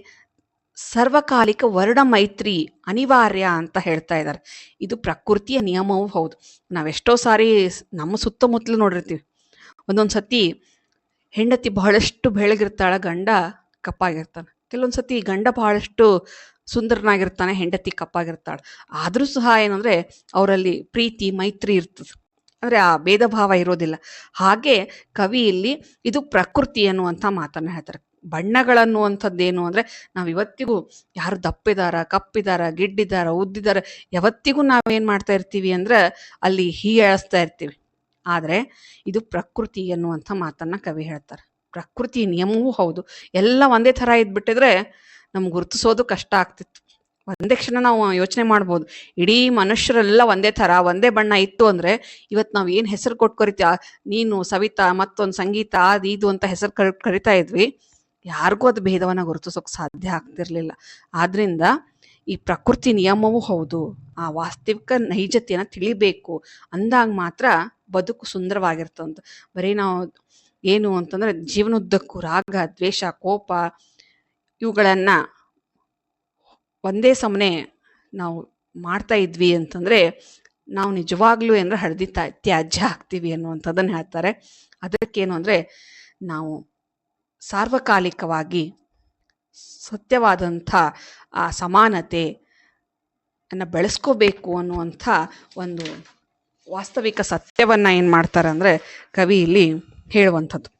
ಸರ್ವಕಾಲಿಕ ವರ್ಣ ಮೈತ್ರಿ ಅನಿವಾರ್ಯ ಅಂತ ಹೇಳ್ತಾ ಇದ್ದಾರೆ ಇದು ಪ್ರಕೃತಿಯ ನಿಯಮವೂ ಹೌದು. ನಾವೆಷ್ಟೋ ಸಾರಿ ನಮ್ಮ ಸುತ್ತಮುತ್ತಲು ನೋಡಿರ್ತೀವಿ. ಒಂದೊಂದು ಸತಿ ಹೆಂಡತಿ ಬಹಳಷ್ಟು ಬೆಳಗಿರ್ತಾಳೆ, ಗಂಡ ಕಪ್ಪಾಗಿರ್ತಾನೆ. ಕೆಲವೊಂದು ಸತಿ ಗಂಡ ಬಹಳಷ್ಟು ಸುಂದರನಾಗಿರ್ತಾನೆ, ಹೆಂಡತಿ ಕಪ್ಪಾಗಿರ್ತಾಳೆ. ಆದರೂ ಸಹ ಏನಂದ್ರೆ ಅವರಲ್ಲಿ ಪ್ರೀತಿ, ಮೈತ್ರಿ ಇರ್ತದೆ. ಅಂದರೆ ಆ ಭೇದ ಭಾವ ಇರೋದಿಲ್ಲ. ಹಾಗೆ ಕವಿ ಇಲ್ಲಿ ಇದು ಪ್ರಕೃತಿ ಅನ್ನುವಂಥ ಮಾತನ್ನು ಹೇಳ್ತಾರೆ. ಬಣ್ಣಗಳನ್ನುವಂಥದ್ದೇನು ಅಂದರೆ ನಾವು ಇವತ್ತಿಗೂ ಯಾರು ದಪ್ಪಿದಾರ, ಕಪ್ಪಿದಾರ, ಗಿಡ್ಡಿದಾರ, ಉದ್ದಿದಾರ, ಯಾವತ್ತಿಗೂ ನಾವೇನು ಮಾಡ್ತಾ ಇರ್ತೀವಿ ಅಂದ್ರೆ ಅಲ್ಲಿ ಹೀಯಾಳಿಸ್ತಾ ಇರ್ತೀವಿ. ಆದರೆ ಇದು ಪ್ರಕೃತಿ ಅನ್ನುವಂಥ ಮಾತನ್ನು ಕವಿ ಹೇಳ್ತಾರೆ. ಪ್ರಕೃತಿ ನಿಯಮವೂ ಹೌದು. ಎಲ್ಲ ಒಂದೇ ಥರ ಇದ್ಬಿಟ್ಟಿದ್ರೆ ನಮ್ಗೆ ಗುರುತಿಸೋದು ಕಷ್ಟ ಆಗ್ತಿತ್ತು. ಒಂದೇ ಕ್ಷಣ ನಾವು ಯೋಚನೆ ಮಾಡ್ಬೋದು. ಇಡೀ ಮನುಷ್ಯರೆಲ್ಲ ಒಂದೇ ಥರ, ಒಂದೇ ಬಣ್ಣ ಇತ್ತು ಅಂದ್ರೆ ಇವತ್ತು ನಾವು ಏನು ಹೆಸರು ಕೊಟ್ಟು ಕರಿತೀವಿ ನೀನು, ಸವಿತಾ, ಮತ್ತೊಂದು ಸಂಗೀತ, ಅದು ಇದು ಅಂತ ಹೆಸರು ಕರ್, ಕರಿತಾ ಇದ್ವಿ, ಯಾರಿಗೂ ಅದು ಭೇದವನ್ನ ಗುರುತಿಸೋಕೆ ಸಾಧ್ಯ ಆಗ್ತಿರ್ಲಿಲ್ಲ. ಆದ್ರಿಂದ ಈ ಪ್ರಕೃತಿ ನಿಯಮವೂ ಹೌದು. ಆ ವಾಸ್ತವಿಕ ನೈಜತೆಯನ್ನ ತಿಳಿಬೇಕು. ಅಂದಾಗ ಮಾತ್ರ ಬದುಕು ಸುಂದರವಾಗಿರ್ತಂತ. ಬರೀ ನಾವು ಏನು ಅಂತಂದ್ರೆ ಜೀವನೋದ್ದಕ್ಕೂ ರಾಗ, ದ್ವೇಷ, ಕೋಪ ಇವುಗಳನ್ನು ಒಂದೇ ಸಮನೆ ನಾವು ಮಾಡ್ತಾ ಇದ್ವಿ ಅಂತಂದ್ರೆ ನಾವು ನಿಜವಾಗ್ಲೂ ಏನಾರ ಹಳದಿ ತಾ- ತ್ಯಾಜ್ಯ ಆಗ್ತೀವಿ ಅನ್ನುವಂಥದ್ದನ್ನು ಹೇಳ್ತಾರೆ. ಅದಕ್ಕೇನು ಅಂದ್ರೆ ನಾವು ಸಾರ್ವಕಾಲಿಕವಾಗಿ ಸತ್ಯವಾದಂಥ ಆ ಸಮಾನತೆ ಅನ್ನು ಬೆಳೆಸ್ಕೋಬೇಕು ಅನ್ನುವಂಥ ಒಂದು ವಾಸ್ತವಿಕ ಸತ್ಯವನ್ನ ಏನು ಮಾಡ್ತಾರೆ ಅಂದ್ರೆ ಕವಿ ಇಲ್ಲಿ ಹೇಳುವಂಥದ್ದು.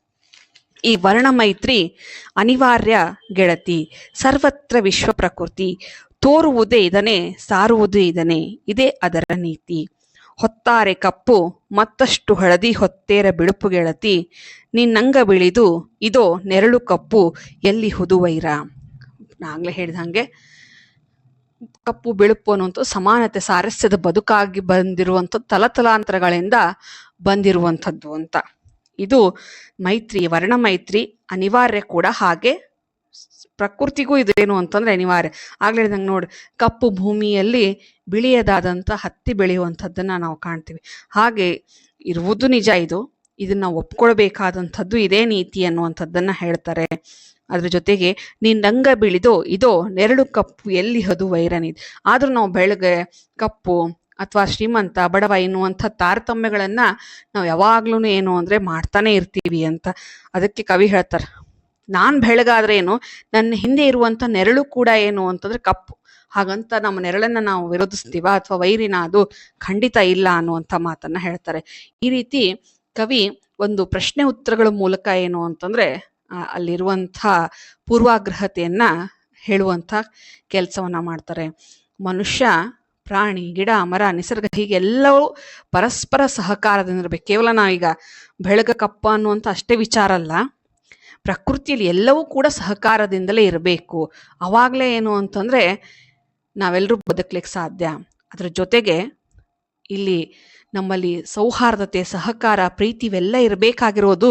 ಈ ವರ್ಣ ಮೈತ್ರಿ ಅನಿವಾರ್ಯ ಗೆಳತಿ, ಸರ್ವತ್ರ ವಿಶ್ವ ಪ್ರಕೃತಿ, ತೋರುವುದೇ ಇದನೆ ಸಾರುವುದೇ ಇದನೆ ಇದೇ ಅದರ ನೀತಿ. ಹೊತ್ತಾರೆ ಕಪ್ಪು, ಮತ್ತಷ್ಟು ಹಳದಿ ಹೊತ್ತೇರ ಬಿಳುಪು ಗೆಳತಿ, ನಿನ್ನಂಗ ಬಿಳಿದು, ಇದೋ ನೆರಳು ಕಪ್ಪು ಎಲ್ಲಿ ಹುದುವೈರ. ನಾಗ್ಲೇ ಹೇಳಿದ ಹಾಗೆ, ಕಪ್ಪು ಬಿಳುಪು ಅನ್ನುವಂಥ ಸಮಾನತೆ, ಸಾರಸ್ಯದ ಬದುಕಾಗಿ ಬಂದಿರುವಂಥ ತಲತಲಾಂತರಗಳಿಂದ ಬಂದಿರುವಂಥದ್ದು ಅಂತ. ಇದು ಮೈತ್ರಿ ವರ್ಣ ಮೈತ್ರಿ ಅನಿವಾರ್ಯ ಕೂಡ ಹಾಗೆ ಪ್ರಕೃತಿಗೂ ಇದೇನು ಅಂತಂದ್ರೆ ಅನಿವಾರ್ಯ. ಆಗ್ಲೇ ನಂಗೆ ನೋಡಿ, ಕಪ್ಪು ಭೂಮಿಯಲ್ಲಿ ಬಿಳಿಯದಾದಂಥ ಹತ್ತಿ ಬೆಳೆಯುವಂಥದ್ದನ್ನು ನಾವು ಕಾಣ್ತೀವಿ. ಹಾಗೆ ಇರುವುದು ನಿಜ ಇದು, ಇದನ್ನು ಒಪ್ಕೊಳ್ಬೇಕಾದಂಥದ್ದು ಇದೇ ನೀತಿ ಅನ್ನುವಂಥದ್ದನ್ನು ಹೇಳ್ತಾರೆ. ಅದ್ರ ಜೊತೆಗೆ ನಿನ್ನಂಗ ಬಿಳಿದು, ಇದೋ, ನೆರಳು ಕಪ್ಪು ಎಲ್ಲಿ ಹದು ವೈರನಿದ್. ಆದರೂ ನಾವು ಬೆಳಗ್ಗೆ ಕಪ್ಪು ಅಥವಾ ಶ್ರೀಮಂತ, ಬಡವ ಎನ್ನುವಂಥ ತಾರತಮ್ಯಗಳನ್ನು ನಾವು ಯಾವಾಗ್ಲೂ ಏನು ಅಂದ್ರೆ ಮಾಡ್ತಾನೆ ಇರ್ತೀವಿ ಅಂತ ಅದಕ್ಕೆ ಕವಿ ಹೇಳ್ತಾರೆ. ನಾನು ಬೆಳಗಾದ್ರೆ ಏನು ನನ್ನ ಹಿಂದೆ ಇರುವಂತ ನೆರಳು ಕೂಡ ಏನು ಅಂತಂದ್ರೆ ಕಪ್ಪು. ಹಾಗಂತ ನಮ್ಮ ನೆರಳನ್ನ ನಾವು ವಿರೋಧಿಸ್ತೀವ ಅಥವಾ ವೈರಿನ ಅದು ಖಂಡಿತ ಇಲ್ಲ ಅನ್ನುವಂಥ ಮಾತನ್ನ ಹೇಳ್ತಾರೆ. ಈ ರೀತಿ ಕವಿ ಒಂದು ಪ್ರಶ್ನೆ ಉತ್ತರಗಳ ಮೂಲಕ ಏನು ಅಂತಂದ್ರೆ ಅಲ್ಲಿರುವಂಥ ಪೂರ್ವಾಗ್ರಹತೆಯನ್ನು ಹೇಳುವಂಥ ಕೆಲಸವನ್ನ ಮಾಡ್ತಾರೆ. ಮನುಷ್ಯ ಪ್ರಾಣಿ, ಗಿಡ, ಮರ, ನಿಸರ್ಗ ಹೀಗೆಲ್ಲವೂ ಪರಸ್ಪರ ಸಹಕಾರದಿಂದ ಇರಬೇಕು ಕೇವಲ ನಾವೀಗ ಬೆಳಗ ಕಪ್ಪ ಅನ್ನುವಂಥ ಅಷ್ಟೇ ವಿಚಾರ ಅಲ್ಲ. ಪ್ರಕೃತಿಯಲ್ಲಿ ಎಲ್ಲವೂ ಕೂಡ ಸಹಕಾರದಿಂದಲೇ ಇರಬೇಕು. ಅವಾಗಲೇ ಏನು ಅಂತಂದರೆ ನಾವೆಲ್ಲರೂ ಬದುಕಲಿಕ್ಕೆ ಸಾಧ್ಯ. ಅದರ ಜೊತೆಗೆ ಇಲ್ಲಿ ನಮ್ಮಲ್ಲಿ ಸೌಹಾರ್ದತೆ, ಸಹಕಾರ, ಪ್ರೀತಿ ಇವೆಲ್ಲ ಇರಬೇಕಾಗಿರೋದು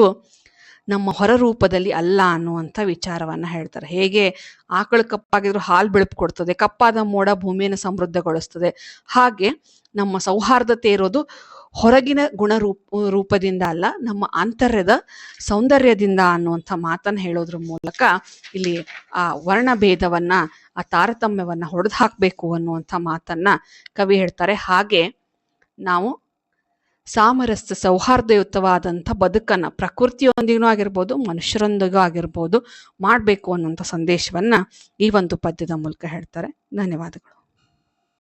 ನಮ್ಮ ಹೊರ ರೂಪದಲ್ಲಿ ಅಲ್ಲ ಅನ್ನುವಂಥ ವಿಚಾರವನ್ನ ಹೇಳ್ತಾರೆ. ಹೇಗೆ ಆಕಳು ಕಪ್ಪಾಗಿದ್ರು ಹಾಲು ಬೆಳಪು ಕೊಡ್ತದೆ, ಕಪ್ಪಾದ ಮೋಡ ಭೂಮಿಯನ್ನು ಸಮೃದ್ಧಗೊಳಿಸ್ತದೆ. ಹಾಗೆ ನಮ್ಮ ಸೌಹಾರ್ದತೆ ಇರೋದು ಹೊರಗಿನ ಗುಣರೂಪ ರೂಪದಿಂದ ಅಲ್ಲ, ನಮ್ಮ ಆಂತರ್ಯದ ಸೌಂದರ್ಯದಿಂದ ಅನ್ನುವಂಥ ಮಾತನ್ನು ಹೇಳೋದ್ರ ಮೂಲಕ ಇಲ್ಲಿ ಆ ವರ್ಣ ಭೇದವನ್ನ ಆ ತಾರತಮ್ಯವನ್ನ ಹೊಡೆದು ಹಾಕಬೇಕು ಅನ್ನುವಂಥ ಮಾತನ್ನ ಕವಿ ಹೇಳ್ತಾರೆ. ಹಾಗೆ ನಾವು ಸಾಮರಸ್ಯ, ಸೌಹಾರ್ದಯುತವಾದಂಥ ಬದುಕನ್ನು ಪ್ರಕೃತಿಯೊಂದಿಗೂ ಆಗಿರ್ಬೋದು, ಮನುಷ್ಯರೊಂದಿಗೂ ಆಗಿರ್ಬೋದು ಮಾಡಬೇಕು ಅನ್ನುವಂಥ ಸಂದೇಶವನ್ನು ಈ ಒಂದು ಪದ್ಯದ ಮೂಲಕ ಹೇಳ್ತಾರೆ. ಧನ್ಯವಾದಗಳು.